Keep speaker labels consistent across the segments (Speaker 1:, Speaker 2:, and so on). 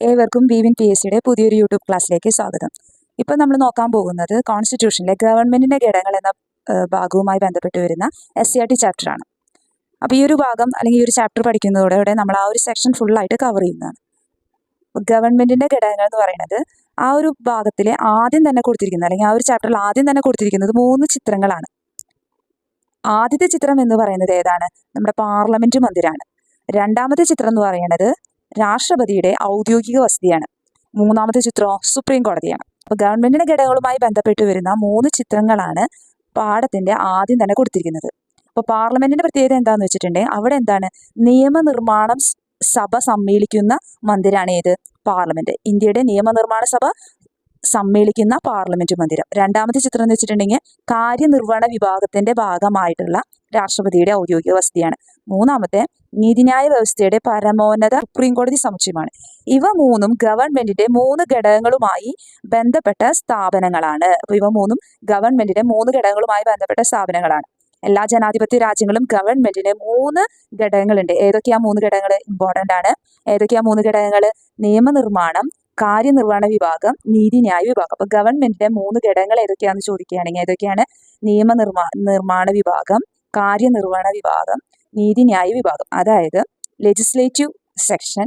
Speaker 1: ഏവർക്കും Vivin P S സിയുടെ പുതിയൊരു യൂട്യൂബ് ക്ലാസ്സിലേക്ക് സ്വാഗതം. ഇപ്പം നമ്മൾ നോക്കാൻ പോകുന്നത് കോൺസ്റ്റിറ്റ്യൂഷനിലെ ഗവൺമെന്റിന്റെ ഘടകങ്ങൾ എന്ന ഭാഗവുമായി ബന്ധപ്പെട്ട് വരുന്ന എസ് സി ആർ ടി ചാപ്റ്ററാണ് അപ്പോൾ ഈ ഒരു ഭാഗം അല്ലെങ്കിൽ ഈ ഒരു ചാപ്റ്റർ പഠിക്കുന്നതോടെ നമ്മൾ ആ ഒരു സെക്ഷൻ ഫുള്ളായിട്ട് കവർ ചെയ്യുന്നതാണ്. ഗവൺമെന്റിന്റെ ഘടകങ്ങൾ എന്ന് പറയുന്നത് ആ ഒരു ഭാഗത്തിലെ ആദ്യം തന്നെ കൊടുത്തിരിക്കുന്നത് അല്ലെങ്കിൽ ആ ഒരു ചാപ്റ്ററിൽ ആദ്യം തന്നെ കൊടുത്തിരിക്കുന്നത് മൂന്ന് ചിത്രങ്ങളാണ്. ആദ്യത്തെ ചിത്രം എന്ന് പറയുന്നത് ഏതാണ്? നമ്മുടെ പാർലമെന്റ് മന്ദിരാണ്. രണ്ടാമത്തെ ചിത്രം എന്ന് പറയുന്നത് രാഷ്ട്രപതിയുടെ ഔദ്യോഗിക വസതിയാണ്. മൂന്നാമത്തെ ചിത്രം സുപ്രീം കോടതിയാണ്. അപ്പോൾ ഗവൺമെന്റിന്റെ ഘടകങ്ങളുമായി ബന്ധപ്പെട്ട് വരുന്ന മൂന്ന് ചിത്രങ്ങളാണ് പാഠത്തിന്റെ ആദ്യം തന്നെ കൊടുത്തിരിക്കുന്നത്. അപ്പോൾ പാർലമെന്റിന്റെ പ്രത്യേകത എന്താന്ന് വെച്ചിട്ടുണ്ടെങ്കിൽ അവിടെ എന്താണ്? നിയമനിർമ്മാണം സഭ സമ്മേളിക്കുന്ന മന്ദിരാണ് ഏത്? പാർലമെന്റ്. ഇന്ത്യയുടെ നിയമനിർമ്മാണ സഭ സമ്മേളിക്കുന്ന പാർലമെന്റ് മന്ദിരം. രണ്ടാമത്തെ ചിത്രം എന്ന് വെച്ചിട്ടുണ്ടെങ്കിൽ കാര്യനിർവഹണ വിഭാഗത്തിന്റെ ഭാഗമായിട്ടുള്ള രാഷ്ട്രപതിയുടെ ഔദ്യോഗിക വസതിയാണ്. മൂന്നാമത്തെ നീതിന്യായ വ്യവസ്ഥയുടെ പരമോന്നത സുപ്രീം കോടതി സമുച്ചയമാണ്. ഇവ മൂന്നും ഗവൺമെന്റിന്റെ മൂന്ന് ഘടകങ്ങളുമായി ബന്ധപ്പെട്ട സ്ഥാപനങ്ങളാണ്. അപ്പൊ ഇവ മൂന്നും ഗവൺമെന്റിന്റെ മൂന്ന് ഘടകങ്ങളുമായി ബന്ധപ്പെട്ട സ്ഥാപനങ്ങളാണ്. എല്ലാ ജനാധിപത്യ രാജ്യങ്ങളും ഗവൺമെന്റിന് മൂന്ന് ഘടകങ്ങളുണ്ട്. ഏതൊക്കെയാ മൂന്ന് ഘടകങ്ങൾ ഇമ്പോർട്ടന്റ് ആണ്. ഏതൊക്കെയാ മൂന്ന് ഘടകങ്ങൾ നിയമനിർമ്മാണം കാര്യനിർവഹണ വിഭാഗം നീതിന്യായ വിഭാഗം. അപ്പൊ ഗവൺമെന്റിന്റെ മൂന്ന് ഘടകങ്ങൾ ഏതൊക്കെയാണെന്ന് ചോദിക്കുകയാണെങ്കിൽ ഏതൊക്കെയാണ്? നിയമനിർമ്മാ നിർമ്മാണ വിഭാഗം കാര്യനിർവഹണ വിഭാഗം നീതിന്യായ വിഭാഗം. അതായത് legislative section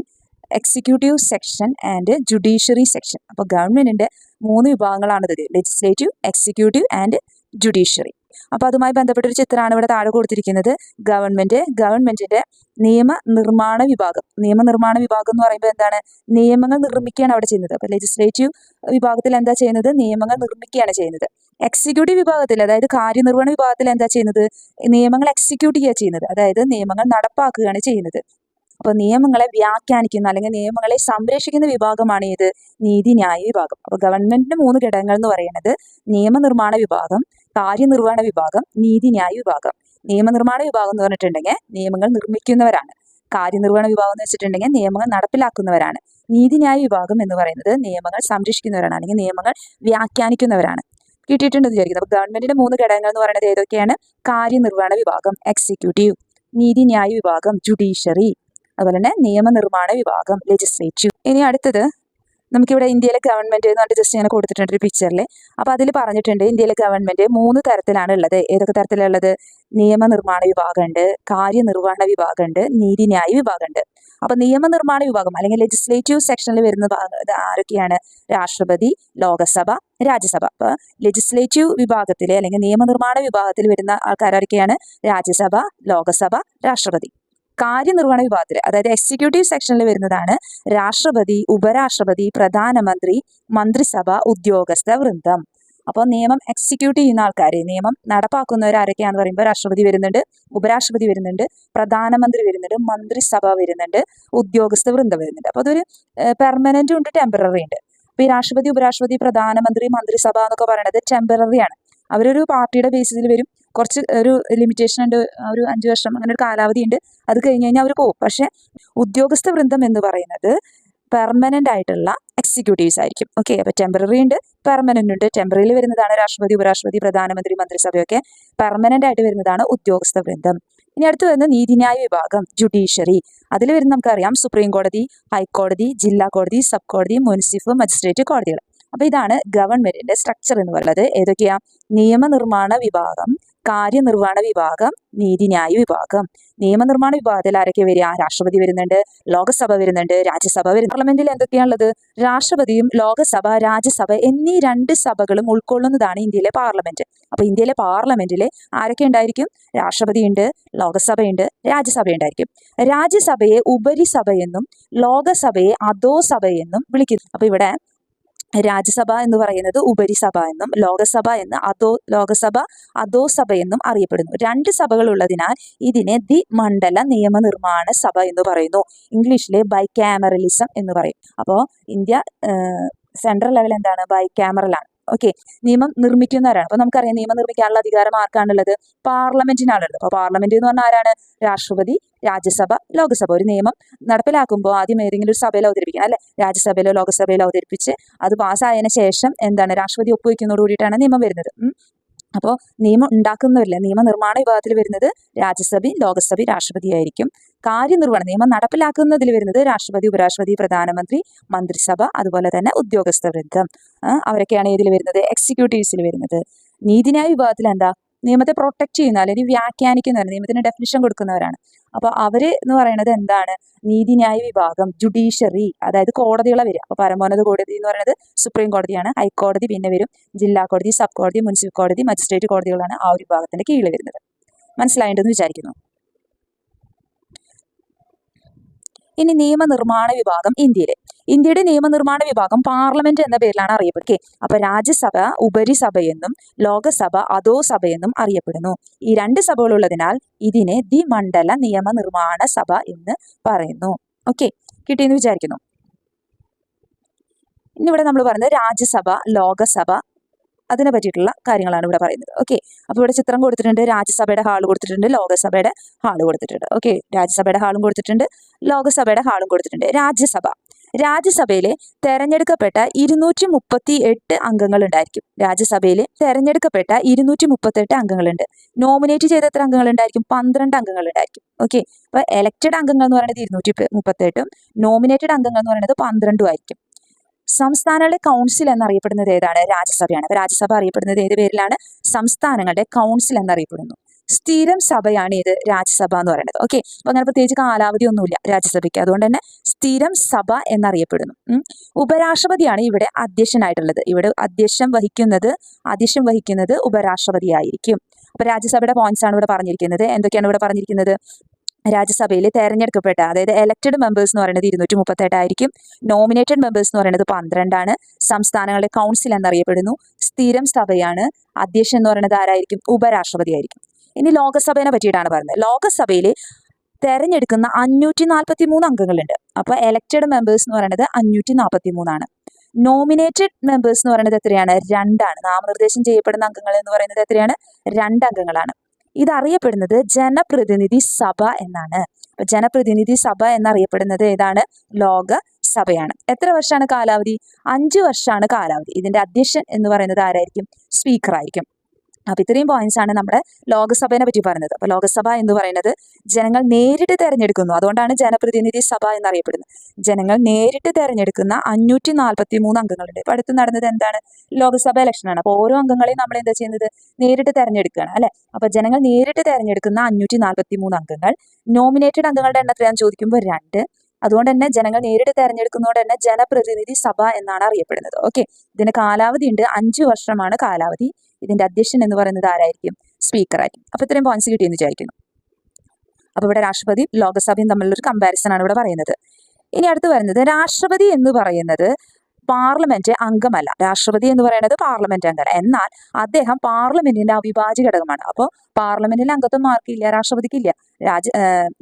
Speaker 1: executive section and judiciary section അപ്പോൾ ഗവൺമെന്റിന്റെ മൂന്ന് വിഭാഗങ്ങളാണ് ഇത്. ലെജിസ്ലേറ്റീവ് എക്സിക്യൂട്ടീവ് ആൻഡ് ജുഡീഷ്യറി അപ്പോൾ അതുമായി ബന്ധപ്പെട്ട ഒരു ചിത്രമാണ് ഇവിടെ താഴെ കൊടുത്തിരിക്കുന്നത്. ഗവൺമെന്റ് ഗവൺമെന്റിന്റെ നിയമ നിർമ്മാണ വിഭാഗം. നിയമനിർമ്മാണ വിഭാഗം എന്ന് പറയുമ്പോൾ എന്താണ്? നിയമങ്ങൾ നിർമ്മിക്കുകയാണ് അവിടെ ചെയ്യുന്നത്. അപ്പോൾ ലെജിസ്ലേറ്റീവ് വിഭാഗത്തിൽ എന്താ ചെയ്യുന്നത്? നിയമങ്ങൾ നിർമ്മിക്കുകയാണ് ചെയ്യുന്നത്. എക്സിക്യൂട്ടീവ് വിഭാഗത്തിൽ അതായത് കാര്യനിർവഹണ വിഭാഗത്തിൽ എന്താ ചെയ്യുന്നത്? നിയമങ്ങൾ എക്സിക്യൂട്ട് ചെയ്യുക ചെയ്യുന്നത്. അതായത് നിയമങ്ങൾ നടപ്പാക്കുകയാണ് ചെയ്യുന്നത്. അപ്പോൾ നിയമങ്ങളെ വ്യാഖ്യാനിക്കുന്ന അല്ലെങ്കിൽ നിയമങ്ങളെ സംരക്ഷിക്കുന്ന വിഭാഗമാണ് ഏത്? നീതിന്യായ വിഭാഗം. അപ്പോൾ ഗവൺമെന്റിന്റെ മൂന്ന് ഘടകങ്ങൾ എന്ന് പറയുന്നത് നിയമനിർമ്മാണ വിഭാഗം കാര്യനിർവഹണ വിഭാഗം നീതിന്യായ വിഭാഗം. നിയമനിർമ്മാണ വിഭാഗം എന്ന് പറഞ്ഞിട്ടുണ്ടെങ്കിൽ നിയമങ്ങൾ നിർമ്മിക്കുന്നവരാണ്. കാര്യനിർവഹണ വിഭാഗം എന്ന് വെച്ചിട്ടുണ്ടെങ്കിൽ നിയമങ്ങൾ നടപ്പിലാക്കുന്നവരാണ്. നീതിന്യായ വിഭാഗം എന്ന് പറയുന്നത് നിയമങ്ങൾ സംരക്ഷിക്കുന്നവരാണ് അല്ലെങ്കിൽ നിയമങ്ങൾ വ്യാഖ്യാനിക്കുന്നവരാണ്. കിട്ടിയിട്ടുണ്ടെന്ന് വിചാരിക്കുന്നത് അപ്പോൾ ഗവൺമെന്റിന്റെ മൂന്ന് ഘടകങ്ങൾ എന്ന് പറയുന്നത് ഏതൊക്കെയാണ്? കാര്യനിർവഹണ വിഭാഗം എക്സിക്യൂട്ടീവ് നീതിന്യായ വിഭാഗം ജുഡീഷ്യറി അതുപോലെ തന്നെ നിയമനിർമ്മാണ വിഭാഗം ലെജിസ്ലേറ്റീവ് ഇനി അടുത്തത് നമുക്കിവിടെ ഇന്ത്യയിലെ ഗവൺമെന്റ് എന്ന് പറഞ്ഞിട്ട് ജസ്റ്റ് ഇങ്ങനെ കൊടുത്തിട്ടുണ്ട് ഒരു പിക്ചറിൽ അപ്പോൾ അതിൽ പറഞ്ഞിട്ടുണ്ട് ഇന്ത്യയിലെ ഗവൺമെന്റ് മൂന്ന് തരത്തിലാണ് ഉള്ളത്. ഏതൊക്കെ തരത്തിലുള്ളത്? നിയമനിർമ്മാണ വിഭാഗമുണ്ട് കാര്യനിർവഹണ വിഭാഗമുണ്ട് നീതിന്യായ വിഭാഗമുണ്ട്. അപ്പോൾ നിയമനിർമ്മാണ വിഭാഗം അല്ലെങ്കിൽ ലെജിസ്ലേറ്റീവ് സെക്ഷനിൽ വരുന്ന ഭാഗം ആരൊക്കെയാണ്? രാഷ്ട്രപതി ലോകസഭ രാജ്യസഭ. അപ്പോൾ ലെജിസ്ലേറ്റീവ് വിഭാഗത്തിലെ അല്ലെങ്കിൽ നിയമനിർമ്മാണ വിഭാഗത്തിൽ വരുന്ന ആൾക്കാരൊക്കെയാണ് രാജ്യസഭ ലോകസഭ രാഷ്ട്രപതി. കാര്യനിർവഹണ വിഭാഗത്തിൽ അതായത് എക്സിക്യൂട്ടീവ് സെക്ഷനിൽ വരുന്നതാണ് രാഷ്ട്രപതി ഉപരാഷ്ട്രപതി പ്രധാനമന്ത്രി മന്ത്രിസഭ ഉദ്യോഗസ്ഥ വൃന്ദം. അപ്പോൾ നിയമം എക്സിക്യൂട്ട് ചെയ്യുന്ന ആൾക്കാർ നിയമം നടപ്പാക്കുന്നവർ ആരൊക്കെയാണെന്ന് പറയുമ്പോൾ രാഷ്ട്രപതി വരുന്നുണ്ട് ഉപരാഷ്ട്രപതി വരുന്നുണ്ട് പ്രധാനമന്ത്രി വരുന്നുണ്ട് മന്ത്രിസഭ വരുന്നുണ്ട് ഉദ്യോഗസ്ഥ വൃന്ദം വരുന്നുണ്ട്. അപ്പോൾ അതൊരു പെർമനന്റ് ഉണ്ട് ടെമ്പററി ഉണ്ട്. അപ്പോൾ ഈ രാഷ്ട്രപതി ഉപരാഷ്ട്രപതി പ്രധാനമന്ത്രി മന്ത്രിസഭ എന്നൊക്കെ പറയുന്നത് ടെമ്പററി ആണ്. അവരൊരു പാർട്ടിയുടെ ബേസിസിൽ വരും. കുറച്ച് ഒരു ലിമിറ്റേഷൻ ഉണ്ട്. ഒരു അഞ്ച് വർഷം അങ്ങനെ ഒരു കാലാവധി ഉണ്ട്. അത് കഴിഞ്ഞ് കഴിഞ്ഞാൽ അവർ പോകും പക്ഷേ ഉദ്യോഗസ്ഥ വൃന്ദം എന്ന് പറയുന്നത് പെർമനന്റ് ആയിട്ടുള്ള എക്സിക്യൂട്ടീവ്സ് ആയിരിക്കും. ഓക്കെ അപ്പോൾ ടെമ്പററി ഉണ്ട് പെർമനന്റ് ഉണ്ട്. ടെമ്പററിയിൽ വരുന്നതാണ് രാഷ്ട്രപതി ഉപരാഷ്ട്രപതി പ്രധാനമന്ത്രി മന്ത്രിസഭയൊക്കെ പെർമനന്റ് ആയിട്ട് വരുന്നതാണ് ഉദ്യോഗസ്ഥ വൃന്ദം. ഇനി അടുത്ത് വരുന്ന നീതിന്യായ വിഭാഗം ജുഡീഷ്യറി അതിൽ വരുന്ന നമുക്കറിയാം. സുപ്രീം കോടതി ഹൈക്കോടതി ജില്ലാ കോടതി സബ് കോടതി മുനിസിപ്പൽ മജിസ്ട്രേറ്റ് കോടതികൾ അപ്പൊ ഇതാണ് ഗവൺമെന്റിന്റെ സ്ട്രക്ചർ എന്ന് പറയുന്നത്. ഏതൊക്കെയാ? നിയമനിർമ്മാണ വിഭാഗം കാര്യനിർവഹണ വിഭാഗം നീതിന്യായ വിഭാഗം. നിയമനിർമ്മാണ വിഭാഗത്തിൽ ആരൊക്കെ വരിക? രാഷ്ട്രപതി വരുന്നുണ്ട് ലോകസഭ വരുന്നുണ്ട് രാജ്യസഭ വരുന്നു പാർലമെന്റിൽ എന്തൊക്കെയാണുള്ളത് രാഷ്ട്രപതിയും ലോകസഭ രാജ്യസഭ എന്നീ രണ്ട് സഭകളും ഉൾക്കൊള്ളുന്നതാണ് ഇന്ത്യയിലെ പാർലമെന്റ് അപ്പൊ ഇന്ത്യയിലെ പാർലമെന്റിൽ ആരൊക്കെ ഉണ്ടായിരിക്കും? രാഷ്ട്രപതി ഉണ്ട് ലോകസഭയുണ്ട് രാജ്യസഭ ഉണ്ടായിരിക്കും. രാജ്യസഭയെ ഉപരിസഭയെന്നും ലോകസഭയെ അധോസഭയെന്നും വിളിക്കുന്നു. അപ്പൊ ഇവിടെ രാജ്യസഭ എന്ന് പറയുന്നത് ഉപരിസഭ എന്നും ലോകസഭ എന്ന് അധോ ലോകസഭ അധോസഭ എന്നും അറിയപ്പെടുന്നു. രണ്ട് സഭകൾ ഉള്ളതിനാൽ ഇതിനെ ദി മണ്ഡല നിയമനിർമ്മാണ സഭ എന്ന് പറയുന്നു. ഇംഗ്ലീഷിലെ ബൈക്യാമറലിസം എന്ന് പറയും. അപ്പോൾ ഇന്ത്യ സെൻട്രൽ ലെവൽ എന്താണ്? ബൈക്യാമറലാണ് ഓക്കെ നിയമം നിർമ്മിക്കുന്നവരാണ്. അപ്പൊ നമുക്കറിയാം നിയമം നിർമ്മിക്കാനുള്ള അധികാരം ആർക്കാണുള്ളത്? പാർലമെന്റിനാണുള്ളത്. അപ്പൊ പാർലമെന്റ് എന്ന് പറഞ്ഞാൽ ആരാണ്? രാഷ്ട്രപതി രാജ്യസഭ ലോകസഭ. ഒരു നിയമം നടപ്പിലാക്കുമ്പോൾ ആദ്യം ഏതെങ്കിലും ഒരു സഭയിൽ അവതരിപ്പിക്കണം അല്ലെ? രാജ്യസഭയിലോ ലോകസഭയിലോ അവതരിപ്പിച്ച് അത് പാസ്സായതിനു ശേഷം എന്താണ്? രാഷ്ട്രപതി ഒപ്പുവെക്കുന്നതോട് കൂടിയിട്ടാണ് നിയമം വരുന്നത്. അപ്പോൾ നിയമം ഉണ്ടാക്കുന്നവരില്ല നിയമനിർമ്മാണ വിഭാഗത്തിൽ വരുന്നത് രാജ്യസഭയും ലോകസഭയും രാഷ്ട്രപതിയായിരിക്കും. കാര്യനിർവഹണം നിയമം നടപ്പിലാക്കുന്നതിൽ വരുന്നത് രാഷ്ട്രപതി ഉപരാഷ്ട്രപതി പ്രധാനമന്ത്രി മന്ത്രിസഭ അതുപോലെ തന്നെ ഉദ്യോഗസ്ഥ വൃന്ദം. അവരൊക്കെയാണ് ഇതിൽ വരുന്നത് എക്സിക്യൂട്ടീവ്സിൽ വരുന്നത്. നീതിന്യായ വിഭാഗത്തിൽ എന്താ? നിയമത്തെ പ്രൊട്ടക്ട് ചെയ്യുന്ന അല്ലെങ്കിൽ വ്യാഖ്യാനിക്കുന്നവരാണ് നിയമത്തിന് ഡെഫിനിഷൻ കൊടുക്കുന്നവരാണ്. അപ്പോൾ അവർ എന്ന് പറയുന്നത് എന്താണ്? നീതിന്യായ വിഭാഗം ജുഡീഷ്യറി അതായത് കോടതികളെ വരിക. അപ്പോൾ പരമോന്നത കോടതി എന്ന് പറയുന്നത് സുപ്രീം കോടതിയാണ്. ഹൈക്കോടതി പിന്നെ വരും. ജില്ലാ കോടതി സബ് കോടതി മുനിസിപ്പൽ കോടതി മജിസ്ട്രേറ്റ് കോടതികളാണ് ആ ഒരു വിഭാഗത്തിന്റെ കീഴിൽ വരുന്നത്. മനസ്സിലായിട്ടുണ്ടെന്ന് വിചാരിക്കുന്നു. ഇനി നിയമനിർമ്മാണ വിഭാഗം ഇന്ത്യയിലെ. ഇന്ത്യയുടെ നിയമനിർമ്മാണ വിഭാഗം പാർലമെന്റ് എന്ന പേരിലാണ് അറിയപ്പെടുക അപ്പൊ രാജ്യസഭ ഉപരിസഭയെന്നും ലോകസഭ അധോസഭയെന്നും അറിയപ്പെടുന്നു. ഈ രണ്ട് സഭകളുള്ളതിനാൽ ഇതിനെ ദി മണ്ഡല നിയമനിർമ്മാണ സഭ എന്ന് പറയുന്നു. ഓക്കെ. കിട്ടിയെന്ന് വിചാരിക്കുന്നു. ഇന്നിവിടെ നമ്മൾ പറയുന്നത് രാജ്യസഭ ലോകസഭ അതിനെ പറ്റിയിട്ടുള്ള കാര്യങ്ങളാണ് ഇവിടെ പറയുന്നത്. ഓക്കെ. അപ്പോൾ ഇവിടെ ചിത്രം കൊടുത്തിട്ടുണ്ട്. രാജ്യസഭയുടെ ഹാൾ കൊടുത്തിട്ടുണ്ട്. ലോകസഭയുടെ ഹാൾ കൊടുത്തിട്ടുണ്ട്. ഓക്കെ. രാജ്യസഭയുടെ ഹാളും കൊടുത്തിട്ടുണ്ട്. ലോകസഭയുടെ ഹാളും കൊടുത്തിട്ടുണ്ട്. രാജ്യസഭ. രാജ്യസഭയിലെ തെരഞ്ഞെടുക്കപ്പെട്ട ഇരുന്നൂറ്റി മുപ്പത്തി എട്ട് അംഗങ്ങൾ ഉണ്ടായിരിക്കും രാജ്യസഭയിലെ തെരഞ്ഞെടുക്കപ്പെട്ട ഇരുന്നൂറ്റി മുപ്പത്തെട്ട് അംഗങ്ങളുണ്ട്. നോമിനേറ്റ് ചെയ്ത എത്ര അംഗങ്ങൾ ഉണ്ടായിരിക്കും പന്ത്രണ്ട് അംഗങ്ങൾ ഉണ്ടായിരിക്കും ഓക്കെ. അപ്പൊ എലക്റ്റഡ് അംഗങ്ങൾ എന്ന് പറയുന്നത് ഇരുന്നൂറ്റി മുപ്പത്തെട്ടും നോമിനേറ്റഡ് അംഗങ്ങൾ എന്ന് പറയുന്നത് പന്ത്രണ്ടും ആയിരിക്കും. സംസ്ഥാനങ്ങളുടെ കൗൺസിൽ എന്നറിയപ്പെടുന്നത് ഏതാണ്? രാജ്യസഭയാണ്. അപ്പൊ രാജ്യസഭ അറിയപ്പെടുന്നത് ഏത് പേരിലാണ്? സംസ്ഥാനങ്ങളുടെ കൗൺസിൽ എന്നറിയപ്പെടുന്നു. സ്ഥിരം സഭയാണ് ഇത് രാജ്യസഭ എന്ന് പറയുന്നത്. ഓക്കെ അപ്പൊ അങ്ങനെ പ്രത്യേകിച്ച് കാലാവധി ഒന്നുമില്ല രാജ്യസഭയ്ക്ക്. അതുകൊണ്ട് തന്നെ സ്ഥിരം സഭ എന്നറിയപ്പെടുന്നു. ഉപരാഷ്ട്രപതിയാണ് ഇവിടെ അധ്യക്ഷനായിട്ടുള്ളത്. ഇവിടെ അധ്യക്ഷം വഹിക്കുന്നത് അധ്യക്ഷം വഹിക്കുന്നത് ഉപരാഷ്ട്രപതിയായിരിക്കും. അപ്പൊ രാജ്യസഭയുടെ പോയിന്റ്സ് ആണ് ഇവിടെ പറഞ്ഞിരിക്കുന്നത്. എന്തൊക്കെയാണ് ഇവിടെ പറഞ്ഞിരിക്കുന്നത്? രാജ്യസഭയിൽ തെരഞ്ഞെടുക്കപ്പെട്ട അതായത് എലക്റ്റഡ് മെമ്പേഴ്സ് എന്ന് പറയുന്നത് ഇരുന്നൂറ്റി മുപ്പത്തെട്ടായിരിക്കും നോമിനേറ്റഡ് മെമ്പേഴ്സ് എന്ന് പറയുന്നത് പന്ത്രണ്ടാണ് സംസ്ഥാനങ്ങളുടെ കൗൺസിൽ എന്നറിയപ്പെടുന്നു. സ്ഥിരം സഭയാണ് അധ്യക്ഷൻ എന്ന് പറയുന്നത് ആരായിരിക്കും? ഉപരാഷ്ട്രപതി ആയിരിക്കും ഇനി ലോകസഭയെ പറ്റിയിട്ടാണ് പറയുന്നത്. ലോകസഭയിൽ തെരഞ്ഞെടുക്കുന്ന അഞ്ഞൂറ്റി നാൽപ്പത്തി മൂന്ന് അംഗങ്ങളുണ്ട്. അപ്പോൾ എലക്റ്റഡ് മെമ്പേഴ്സ് എന്ന് പറയുന്നത് അഞ്ഞൂറ്റി നാൽപ്പത്തി മൂന്നാണ് നോമിനേറ്റഡ് മെമ്പേഴ്സ് എന്ന് പറയുന്നത് എത്രയാണ്? രണ്ടാണ്. നാമനിർദ്ദേശം ചെയ്യപ്പെടുന്ന അംഗങ്ങൾ എന്ന് പറയുന്നത് എത്രയാണ്? രണ്ട് അംഗങ്ങളാണ്. ഇതറിയപ്പെടുന്നത് ജനപ്രതിനിധി സഭ എന്നാണ്. ജനപ്രതിനിധി സഭ എന്നറിയപ്പെടുന്നത് ഏതാണ്? ലോക സഭയാണ് എത്ര വർഷമാണ് കാലാവധി? അഞ്ചു വർഷമാണ് കാലാവധി. ഇതിന്റെ അധ്യക്ഷൻ എന്ന് പറയുന്നത് ആരായിരിക്കും? സ്പീക്കർ ആയിരിക്കും അപ്പൊ ഇത്രയും പോയിന്റ്സ് ആണ് നമ്മുടെ ലോകസഭയെ പറ്റി പറയുന്നത് അപ്പൊ ലോകസഭ എന്ന് പറയുന്നത് ജനങ്ങൾ നേരിട്ട് തെരഞ്ഞെടുക്കുന്നു. അതുകൊണ്ടാണ് ജനപ്രതിനിധി സഭ എന്നറിയപ്പെടുന്നത്. ജനങ്ങൾ നേരിട്ട് തിരഞ്ഞെടുക്കുന്ന അഞ്ഞൂറ്റി നാൽപ്പത്തി മൂന്ന് അംഗങ്ങളുണ്ട്. ഇപ്പൊ അടുത്ത് നടന്നത് എന്താണ്? ലോകസഭ ഇലക്ഷനാണ് അപ്പോൾ ഓരോ അംഗങ്ങളെയും നമ്മൾ എന്താ ചെയ്യുന്നത്? നേരിട്ട് തെരഞ്ഞെടുക്കുകയാണ് അല്ലെ? അപ്പൊ ജനങ്ങൾ നേരിട്ട് തിരഞ്ഞെടുക്കുന്ന അഞ്ഞൂറ്റി നാൽപ്പത്തി മൂന്ന് അംഗങ്ങൾ നോമിനേറ്റഡ് അംഗങ്ങളുടെ എണ്ണത്തിൽ ഞാൻ ചോദിക്കുമ്പോൾ രണ്ട്. അതുകൊണ്ട് തന്നെ ജനങ്ങൾ നേരിട്ട് തെരഞ്ഞെടുക്കുന്നതുകൊണ്ട് തന്നെ ജനപ്രതിനിധി സഭ എന്നാണ് അറിയപ്പെടുന്നത്. ഓക്കെ ഇതിന് കാലാവധി ഉണ്ട്. അഞ്ചു വർഷമാണ് കാലാവധി. ഇതിന്റെ അധ്യക്ഷൻ എന്ന് പറയുന്നത് ആരായിരിക്കും? സ്പീക്കർ ആയിരിക്കും. അപ്പൊ ഇത്രയും പോയിന്റ്സ് കിട്ടിയെന്ന് വിചാരിക്കുന്നു. അപ്പൊ ഇവിടെ രാഷ്ട്രപതി ലോകസഭയും തമ്മിലുള്ളൊരു കമ്പാരിസൺ ആണ് ഇവിടെ പറയുന്നത്. ഇനി അടുത്ത് വരുന്നത് രാഷ്ട്രപതി എന്ന് പറയുന്നത് പാർലമെന്റ് അംഗമല്ല. രാഷ്ട്രപതി എന്ന് പറയുന്നത് പാർലമെന്റ് അംഗമല്ല. എന്നാൽ അദ്ദേഹം പാർലമെന്റിന്റെ അവിഭാജ്യ ഘടകമാണ്. അപ്പോൾ പാർലമെന്റിൽ അംഗത്വം ആർക്കില്ല? രാഷ്ട്രപതിക്കില്ല. രാജ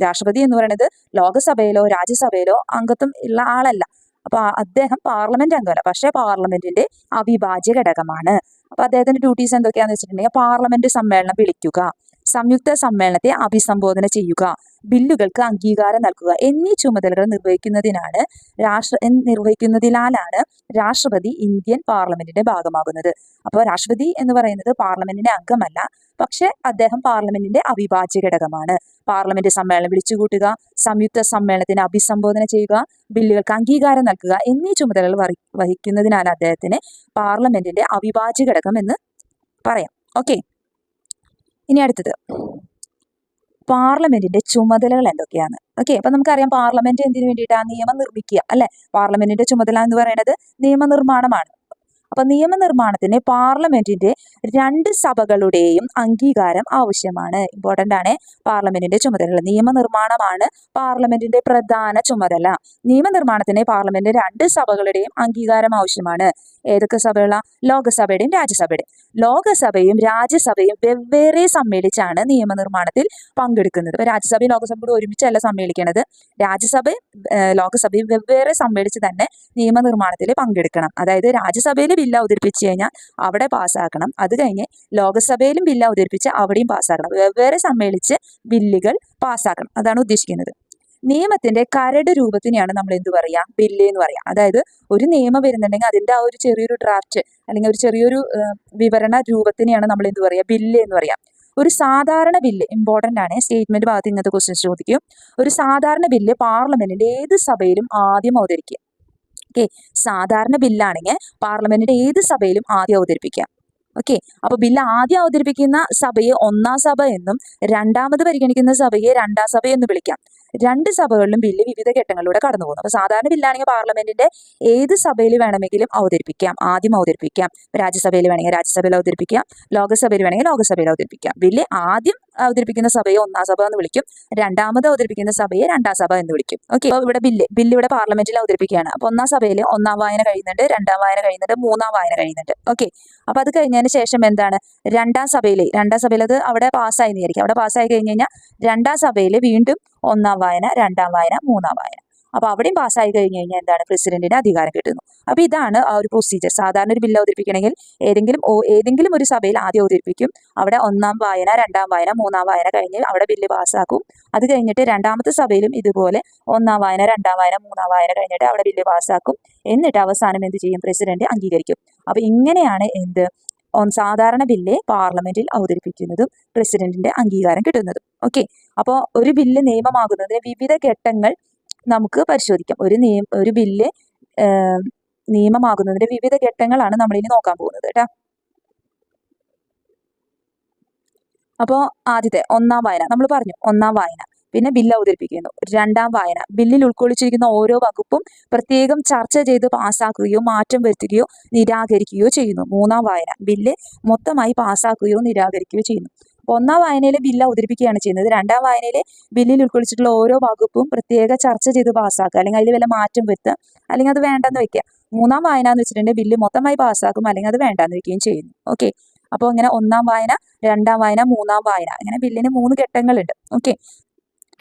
Speaker 1: രാഷ്ട്രപതി എന്ന് പറയുന്നത് ലോകസഭയിലോ രാജ്യസഭയിലോ അംഗത്വം ഉള്ള ആളല്ല. അപ്പൊ അദ്ദേഹം പാർലമെന്റ് അംഗമല്ല. പക്ഷേ പാർലമെന്റിന്റെ അവിഭാജ്യ ഘടകമാണ്. അപ്പൊ അദ്ദേഹത്തിന്റെ ഡ്യൂട്ടീസ് എന്തൊക്കെയാന്ന് വെച്ചിട്ടുണ്ടെങ്കിൽ പാർലമെന്റ് സമ്മേളനം വിളിക്കുക. സംയുക്ത സമ്മേളനത്തെ അഭിസംബോധന ചെയ്യുക. ബില്ലുകൾക്ക് അംഗീകാരം നൽകുക എന്നീ ചുമതലകൾ നിർവഹിക്കുന്നതിനാണ് രാഷ്ട്ര നിർവഹിക്കുന്നതിനാലാണ് രാഷ്ട്രപതി ഇന്ത്യൻ പാർലമെന്റിന്റെ ഭാഗമാകുന്നത്. അപ്പോൾ രാഷ്ട്രപതി എന്ന് പറയുന്നത് പാർലമെന്റിന്റെ അംഗമല്ല പക്ഷേ അദ്ദേഹം പാർലമെന്റിന്റെ അവിഭാജ്യ ഘടകമാണ്. പാർലമെന്റ് സമ്മേളനം വിളിച്ചുകൂട്ടുക സംയുക്ത സമ്മേളനത്തിന് അഭിസംബോധന ചെയ്യുക ബില്ലുകൾക്ക് അംഗീകാരം നൽകുക എന്നീ ചുമതലകൾ വഹിക്കുന്നതിനാണ് അദ്ദേഹത്തിന് പാർലമെന്റിന്റെ അവിഭാജ്യ ഘടകം എന്ന് പറയാം. ഓക്കെ. ഇനി അടുത്തത്. പാർലമെന്റിന്റെ ചുമതലകൾ എന്തൊക്കെയാണ്? ഓക്കെ അപ്പൊ നമുക്കറിയാം പാർലമെന്റ് എന്തിനു വേണ്ടിയിട്ടാണ് നിയമം നിർമ്മിക്കുക അല്ലെ? പാർലമെന്റിന്റെ ചുമതല എന്ന് പറയുന്നത് നിയമനിർമ്മാണമാണ്. അപ്പൊ നിയമനിർമ്മാണത്തിന് പാർലമെന്റിന്റെ രണ്ട് സഭകളുടെയും അംഗീകാരം ആവശ്യമാണ്. ഇമ്പോർട്ടന്റ് ആണ്. പാർലമെന്റിന്റെ ചുമതലകൾ. നിയമനിർമ്മാണമാണ് പാർലമെന്റിന്റെ പ്രധാന ചുമതല. നിയമനിർമ്മാണത്തിന് പാർലമെന്റ് രണ്ട് സഭകളുടെയും അംഗീകാരം ആവശ്യമാണ്. ഏതൊക്കെ സഭയുള്ള ലോകസഭയുടെയും രാജ്യസഭയുടെയും. ലോകസഭയും രാജ്യസഭയും വെവ്വേറെ സമ്മേളിച്ചാണ് നിയമനിർമ്മാണത്തിൽ പങ്കെടുക്കുന്നത്. ഇപ്പൊ രാജ്യസഭയും ലോകസഭയും ഒരുമിച്ചല്ല സമ്മേളിക്കുന്നത് രാജ്യസഭയും ലോകസഭയും വെവ്വേറെ സമ്മേളിച്ച് തന്നെ നിയമനിർമ്മാണത്തിൽ പങ്കെടുക്കണം. അതായത് രാജ്യസഭയിൽ ബില്ല് അവതരിപ്പിച്ചു കഴിഞ്ഞാൽ അവിടെ പാസ്സാക്കണം. അത് കഴിഞ്ഞ് ലോകസഭയിലും ബില്ല് അവതരിപ്പിച്ച് അവിടെയും പാസ്സാക്കണം. വെവ്വേറെ സമ്മേളിച്ച് ബില്ലുകൾ പാസ്സാക്കണം. അതാണ് ഉദ്ദേശിക്കുന്നത്. നിയമത്തിന്റെ കരട് രൂപത്തിനെയാണ് നമ്മൾ എന്ത് പറയാ? ബില്ല് എന്ന് പറയാം. അതായത് ഒരു നിയമം വരുന്നുണ്ടെങ്കിൽ അതിന്റെ ആ ഒരു ചെറിയൊരു ഡ്രാഫ്റ്റ് അല്ലെങ്കിൽ ഒരു ചെറിയൊരു വിവരണ രൂപത്തിനെയാണ് നമ്മൾ എന്ത് പറയാ? ബില്ല് എന്ന് പറയാം. ഒരു സാധാരണ ബില്ല് ഇമ്പോർട്ടന്റ് ആണ്. സ്റ്റേറ്റ്മെന്റ് ഭാഗത്ത് ഇങ്ങനത്തെ ക്വസ്റ്റ്യൻസ് ചോദിക്കും ഒരു സാധാരണ ബില്ല് പാർലമെന്റിന്റെ ഏത് സഭയിലും ആദ്യം അവതരിക്കുക. ഓക്കെ. സാധാരണ ബില്ലാണെങ്കിൽ പാർലമെന്റിന്റെ ഏത് സഭയിലും ആദ്യം അവതരിപ്പിക്കാം ഓക്കെ. അപ്പൊ ബില്ല് ആദ്യം അവതരിപ്പിക്കുന്ന സഭയെ ഒന്നാം സഭ എന്നും രണ്ടാമത് പരിഗണിക്കുന്ന സഭയെ രണ്ടാം സഭ എന്ന് വിളിക്കാം. രണ്ട് സഭകളിലും ബില്ല് വിവിധ ഘട്ടങ്ങളിലൂടെ കടന്നു പോകുന്നു. അപ്പൊ സാധാരണ ബില്ലാണെങ്കിൽ പാർലമെന്റിന്റെ ഏത് സഭയിൽ വേണമെങ്കിലും അവതരിപ്പിക്കാം. ആദ്യം അവതരിപ്പിക്കാം. രാജ്യസഭയിൽ വേണമെങ്കിൽ രാജ്യസഭയിൽ അവതരിപ്പിക്കാം. ലോകസഭയിൽ വേണമെങ്കിൽ ലോകസഭയിൽ അവതരിപ്പിക്കാം. ബില്ല് ആദ്യം അവതരിപ്പിക്കുന്ന സഭയെ ഒന്നാം സഭ എന്ന് വിളിക്കും. രണ്ടാമത് അവതരിപ്പിക്കുന്ന സഭയെ രണ്ടാം സഭ എന്ന് വിളിക്കും. ഓക്കെ. അപ്പോൾ ഇവിടെ ബില്ല് ബില്ല് ഇവിടെ പാർലമെന്റിൽ അവതരിപ്പിക്കുകയാണ്. അപ്പൊ ഒന്നാം സഭയിൽ ഒന്നാം വായന കഴിയുന്നുണ്ട് രണ്ടാം വായന കഴിയുന്നുണ്ട് മൂന്നാം വായന കഴിയുന്നുണ്ട്. ഓക്കെ. അപ്പൊ അത് കഴിഞ്ഞതിന് ശേഷം എന്താണ്? രണ്ടാം സഭയിൽ രണ്ടാം സഭയിൽ അത് അവിടെ പാസ്സായി നീരിക്കും അവിടെ പാസ്സായി കഴിഞ്ഞു കഴിഞ്ഞാൽ രണ്ടാം സഭയിൽ വീണ്ടും ഒന്നാം വായന രണ്ടാം വായന മൂന്നാം വായന. അപ്പൊ അവിടെയും പാസ്സായി കഴിഞ്ഞു കഴിഞ്ഞാൽ എന്താണ്? പ്രസിഡന്റിന് അധികാരം കിട്ടുന്നു. അപ്പൊ ഇതാണ് ആ ഒരു പ്രൊസീജിയർ സാധാരണ ഒരു ബില്ല് അവതരിപ്പിക്കണമെങ്കിൽ ഏതെങ്കിലും ഏതെങ്കിലും ഒരു സഭയിൽ ആദ്യം അവതരിപ്പിക്കും. അവിടെ ഒന്നാം വായന രണ്ടാം വായന മൂന്നാം വായന കഴിഞ്ഞ് അവിടെ ബില്ല് പാസ്സാക്കും. അത് കഴിഞ്ഞിട്ട് രണ്ടാമത്തെ സഭയിലും ഇതുപോലെ ഒന്നാം വായന രണ്ടാം വായന മൂന്നാം വായന കഴിഞ്ഞിട്ട് അവിടെ ബില്ല് പാസ്സാക്കും. എന്നിട്ട് അവസാനം എന്ത് ചെയ്യും? പ്രസിഡന്റ് അംഗീകരിക്കും. അപ്പൊ ഇങ്ങനെയാണ് എന്ത്? സാധാരണ ബില്ല് പാർലമെന്റിൽ അവതരിപ്പിക്കുന്നതും പ്രസിഡന്റിന്റെ അംഗീകാരം കിട്ടുന്നതും. ഓക്കെ അപ്പോൾ ഒരു ബില്ല് നിയമമാകുന്നതിന് വിവിധ ഘട്ടങ്ങൾ നമുക്ക് പരിശോധിക്കാം. ഒരു നിയമ ഒരു ബില്ല് നിയമമാകുന്നതിന്റെ വിവിധ ഘട്ടങ്ങളാണ് നമ്മൾ ഇനി നോക്കാൻ പോകുന്നത് കേട്ടാ. അപ്പോൾ ആദ്യത്തെ ഒന്നാം വായന. നമ്മൾ പറഞ്ഞു ഒന്നാം വായന. പിന്നെ ബില്ല് അവതരിപ്പിക്കുന്നു. രണ്ടാം വായന. ബില്ലിൽ ഉൾക്കൊള്ളിച്ചിരിക്കുന്ന ഓരോ വകുപ്പും പ്രത്യേകം ചർച്ച ചെയ്ത് പാസ്സാക്കുകയോ മാറ്റം വരുത്തുകയോ നിരാകരിക്കുകയോ ചെയ്യുന്നു. മൂന്നാം വായന. ബില്ല് മൊത്തമായി പാസ്സാക്കുകയോ നിരാകരിക്കുകയോ ചെയ്യുന്നു. ഒന്നാം വായനയിലെ ബില്ല് അവതരിപ്പിക്കുകയാണ് ചെയ്യുന്നത്. രണ്ടാം വായനയിലെ ബില്ലിൽ ഉൾക്കൊള്ളിച്ചിട്ടുള്ള ഓരോ വകുപ്പും പ്രത്യേക ചർച്ച ചെയ്ത് പാസ്സാക്കുക. അല്ലെങ്കിൽ അതിൽ വല്ല മാറ്റം വരുത്തുക. അല്ലെങ്കിൽ അത് വേണ്ടെന്ന് വെക്കുക മൂന്നാം വായന എന്ന് വെച്ചിട്ടുണ്ടെങ്കിൽ ബില്ല് മൊത്തമായി പാസ്സാക്കും. അല്ലെങ്കിൽ അത് വേണ്ടെന്ന് വെക്കുകയും ചെയ്യുന്നു. ഓക്കെ. അപ്പോൾ ഇങ്ങനെ ഒന്നാം വായന രണ്ടാം വായന മൂന്നാം വായന. അങ്ങനെ ബില്ലിന് മൂന്ന് ഘട്ടങ്ങളുണ്ട്. ഓക്കെ.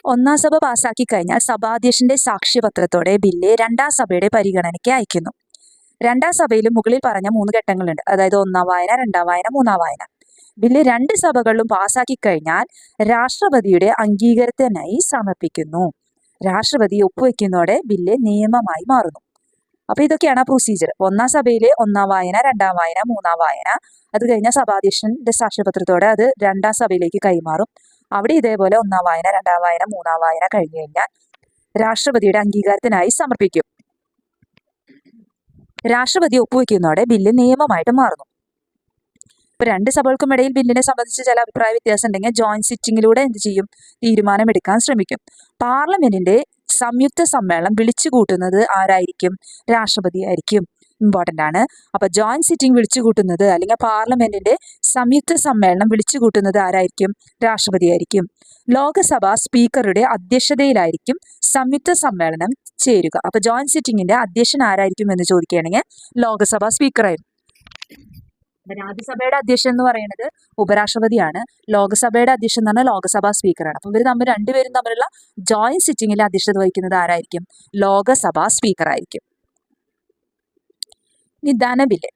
Speaker 1: ഒന്നാം സഭ പാസാക്കി കഴിഞ്ഞാൽ സഭാധ്യക്ഷന്റെ സാക്ഷ്യപത്രത്തോടെ ബില്ല് രണ്ടാം സഭയുടെ പരിഗണനയ്ക്ക് അയക്കുന്നു. രണ്ടാം സഭയിലും മുകളിൽ പറഞ്ഞ മൂന്ന് ഘട്ടങ്ങളുണ്ട്. അതായത് ഒന്നാം വായന രണ്ടാം വായന മൂന്നാം വായന. ബില്ല് രണ്ട് സഭകളിലും പാസാക്കി കഴിഞ്ഞാൽ രാഷ്ട്രപതിയുടെ അംഗീകാരത്തിനായി സമർപ്പിക്കുന്നു. രാഷ്ട്രപതി ഒപ്പുവെക്കുന്നതോടെ ബില്ല് നിയമമായി മാറുന്നു. അപ്പൊ ഇതൊക്കെയാണ് ആ പ്രൊസീജിയർ ഒന്നാം സഭയിലെ ഒന്നാം വായന രണ്ടാം വായന മൂന്നാം വായന. അത് കഴിഞ്ഞാൽ സഭാധ്യക്ഷന്റെ സാക്ഷ്യപത്രത്തോടെ അത് രണ്ടാം സഭയിലേക്ക് കൈമാറും. അവിടെ ഇതേപോലെ ഒന്നാം വായന രണ്ടാം വായന മൂന്നാം വായന കഴിഞ്ഞു കഴിഞ്ഞാൽ രാഷ്ട്രപതിയുടെ അംഗീകാരത്തിനായി സമർപ്പിക്കും. രാഷ്ട്രപതി ഒപ്പുവെക്കുന്നതോടെ ബില്ല് നിയമമായിട്ട് മാറുന്നു. ഇപ്പൊ രണ്ട് സഭകൾക്കും ഇടയിൽ ബില്ലിനെ സംബന്ധിച്ച് ചില അഭിപ്രായ വ്യത്യാസം ഉണ്ടെങ്കിൽ ജോയിന്റ് സിറ്റിംഗിലൂടെ എന്ത് ചെയ്യും? തീരുമാനമെടുക്കാൻ ശ്രമിക്കും. പാർലമെന്റിന്റെ സംയുക്ത സമ്മേളനം വിളിച്ചു കൂട്ടുന്നത് ആരായിരിക്കും? രാഷ്ട്രപതി ആയിരിക്കും. ഇമ്പോർട്ടന്റ് ആണ്. അപ്പോൾ ജോയിന്റ് സിറ്റിംഗ് വിളിച്ചു കൂട്ടുന്നത് അല്ലെങ്കിൽ പാർലമെന്റിന്റെ സംയുക്ത സമ്മേളനം വിളിച്ചു കൂട്ടുന്നത് ആരായിരിക്കും? രാഷ്ട്രപതി ആയിരിക്കും. ലോകസഭ സ്പീക്കറുടെ അധ്യക്ഷതയിലായിരിക്കും സംയുക്ത സമ്മേളനം ചേരുക. അപ്പോൾ ജോയിന്റ് സിറ്റിംഗിന്റെ അധ്യക്ഷൻ ആരായിരിക്കും എന്ന് ചോദിക്കുകയാണെങ്കിൽ ലോകസഭ സ്പീക്കറായിരിക്കും രാജ്യസഭയുടെ അധ്യക്ഷൻ എന്ന് പറയുന്നത് ഉപരാഷ്ട്രപതിയാണ്. ലോകസഭയുടെ അധ്യക്ഷൻ എന്ന് പറഞ്ഞാൽ ലോകസഭാ സ്പീക്കറാണ് അപ്പൊ ഇവർ തമ്മിൽ രണ്ടുപേരും തമ്മിലുള്ള ജോയിന്റ് സിറ്റിംഗിൽ അധ്യക്ഷത വഹിക്കുന്നത് ആരായിരിക്കും? ലോകസഭാ സ്പീക്കർ ആയിരിക്കും. ഇനി ധനബില്ല്.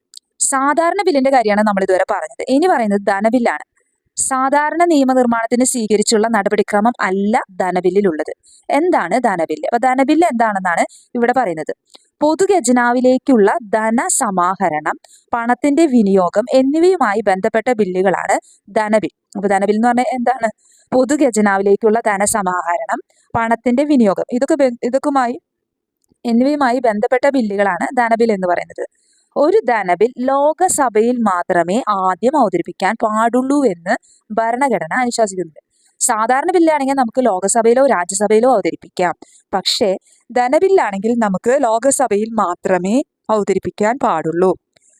Speaker 1: സാധാരണ ബില്ലിന്റെ കാര്യമാണ് നമ്മൾ ഇതുവരെ പറഞ്ഞത്. ഇനി പറയുന്നത് ധനബില്ലാണ്. സാധാരണ നിയമനിർമ്മാണത്തിന് സ്വീകരിച്ചുള്ള നടപടിക്രമം അല്ല ധനബില്ലിലുള്ളത്. എന്താണ് ധനബില്ല്? അപ്പൊ ധനബില്ല് എന്താണെന്നാണ് ഇവിടെ പറയുന്നത്. പൊതുഖജനാവിലേക്കുള്ള ധനസമാഹരണം പണത്തിന്റെ വിനിയോഗം എന്നിവയുമായി ബന്ധപ്പെട്ട ബില്ലുകളാണ് ധനബിൽ അപ്പൊ ധനബിൽ എന്ന് പറഞ്ഞാൽ എന്താണ്? പൊതുഖജനാവിലേക്കുള്ള ധനസമാഹരണം പണത്തിന്റെ വിനിയോഗം. ഇതൊക്കെ ഇതൊക്കെ എന്നിവയുമായി ബന്ധപ്പെട്ട ബില്ലുകളാണ് ധനബിൽ എന്ന് പറയുന്നത്. ഒരു ധനബിൽ ലോകസഭയിൽ മാത്രമേ ആദ്യം അവതരിപ്പിക്കാൻ പാടുള്ളൂ എന്ന് ഭരണഘടന അനുശാസിക്കുന്നുണ്ട്. സാധാരണ ബില്ലാണെങ്കിൽ നമുക്ക് ലോകസഭയിലോ രാജ്യസഭയിലോ അവതരിപ്പിക്കാം. പക്ഷേ ധനബില്ലാണെങ്കിൽ നമുക്ക് ലോകസഭയിൽ മാത്രമേ അവതരിപ്പിക്കാൻ പാടുള്ളൂ.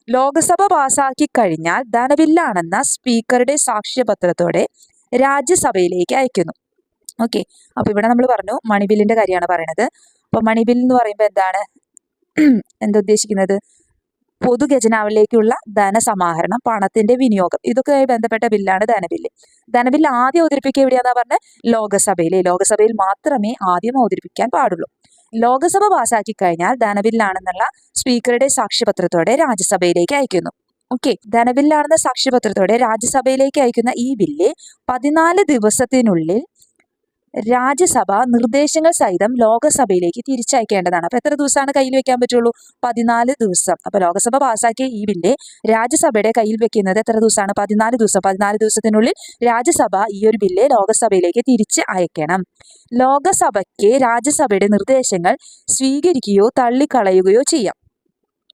Speaker 1: ലോകസഭ പാസാക്കി കഴിഞ്ഞാൽ ധനബില്ലാണെന്ന സ്പീക്കറുടെ സാക്ഷ്യപത്രത്തോടെ രാജ്യസഭയിലേക്ക് അയക്കുന്നു. ഓക്കെ. അപ്പൊ ഇവിടെ നമ്മൾ പറഞ്ഞു മണിബില്ലിന്റെ കാര്യമാണ് പറയുന്നത്. അപ്പൊ മണിബിൽ എന്ന് പറയുമ്പോൾ എന്താണ്? എന്താ ഉദ്ദേശിക്കുന്നത്? പൊതുഖജനാവിലേക്കുള്ള ധനസമാഹരണം പണത്തിന്റെ വിനിയോഗം ഇതൊക്കെയായി ബന്ധപ്പെട്ട ബില്ലാണ് ധനബില്ല്. ധനബില്ല് ആദ്യം അവതരിപ്പിക്കുക എവിടെയാന്നാ പറഞ്ഞ? ലോകസഭയിൽ ലോകസഭയിൽ മാത്രമേ ആദ്യം അവതരിപ്പിക്കാൻ പാടുള്ളൂ. ലോകസഭ പാസാക്കി കഴിഞ്ഞാൽ ധനബില്ലാണെന്നുള്ള സ്പീക്കറുടെ സാക്ഷ്യപത്രത്തോടെ രാജ്യസഭയിലേക്ക് അയക്കുന്നു. ഓക്കെ. ധനബില്ലാണെന്ന സാക്ഷ്യപത്രത്തോടെ രാജ്യസഭയിലേക്ക് അയക്കുന്ന ഈ ബില്ല് പതിനാല് ദിവസത്തിനുള്ളിൽ രാജ്യസഭ നിർദ്ദേശങ്ങൾ സഹിതം ലോകസഭയിലേക്ക് തിരിച്ചയക്കേണ്ടതാണ്. അപ്പൊ എത്ര ദിവസമാണ് കയ്യിൽ വെക്കാൻ പറ്റുള്ളൂ? പതിനാല് ദിവസം. അപ്പൊ ലോകസഭ പാസാക്കിയ ഈ ബില്ല് രാജ്യസഭയുടെ കയ്യിൽ വെക്കുന്നത് എത്ര ദിവസമാണ്? പതിനാല് ദിവസം. പതിനാല് ദിവസത്തിനുള്ളിൽ രാജ്യസഭ ഈ ഒരു ബില്ല് ലോകസഭയിലേക്ക് തിരിച്ച് അയക്കണം. ലോകസഭയ്ക്ക് രാജ്യസഭയുടെ നിർദ്ദേശങ്ങൾ സ്വീകരിക്കുകയോ തള്ളിക്കളയുകയോ ചെയ്യാം.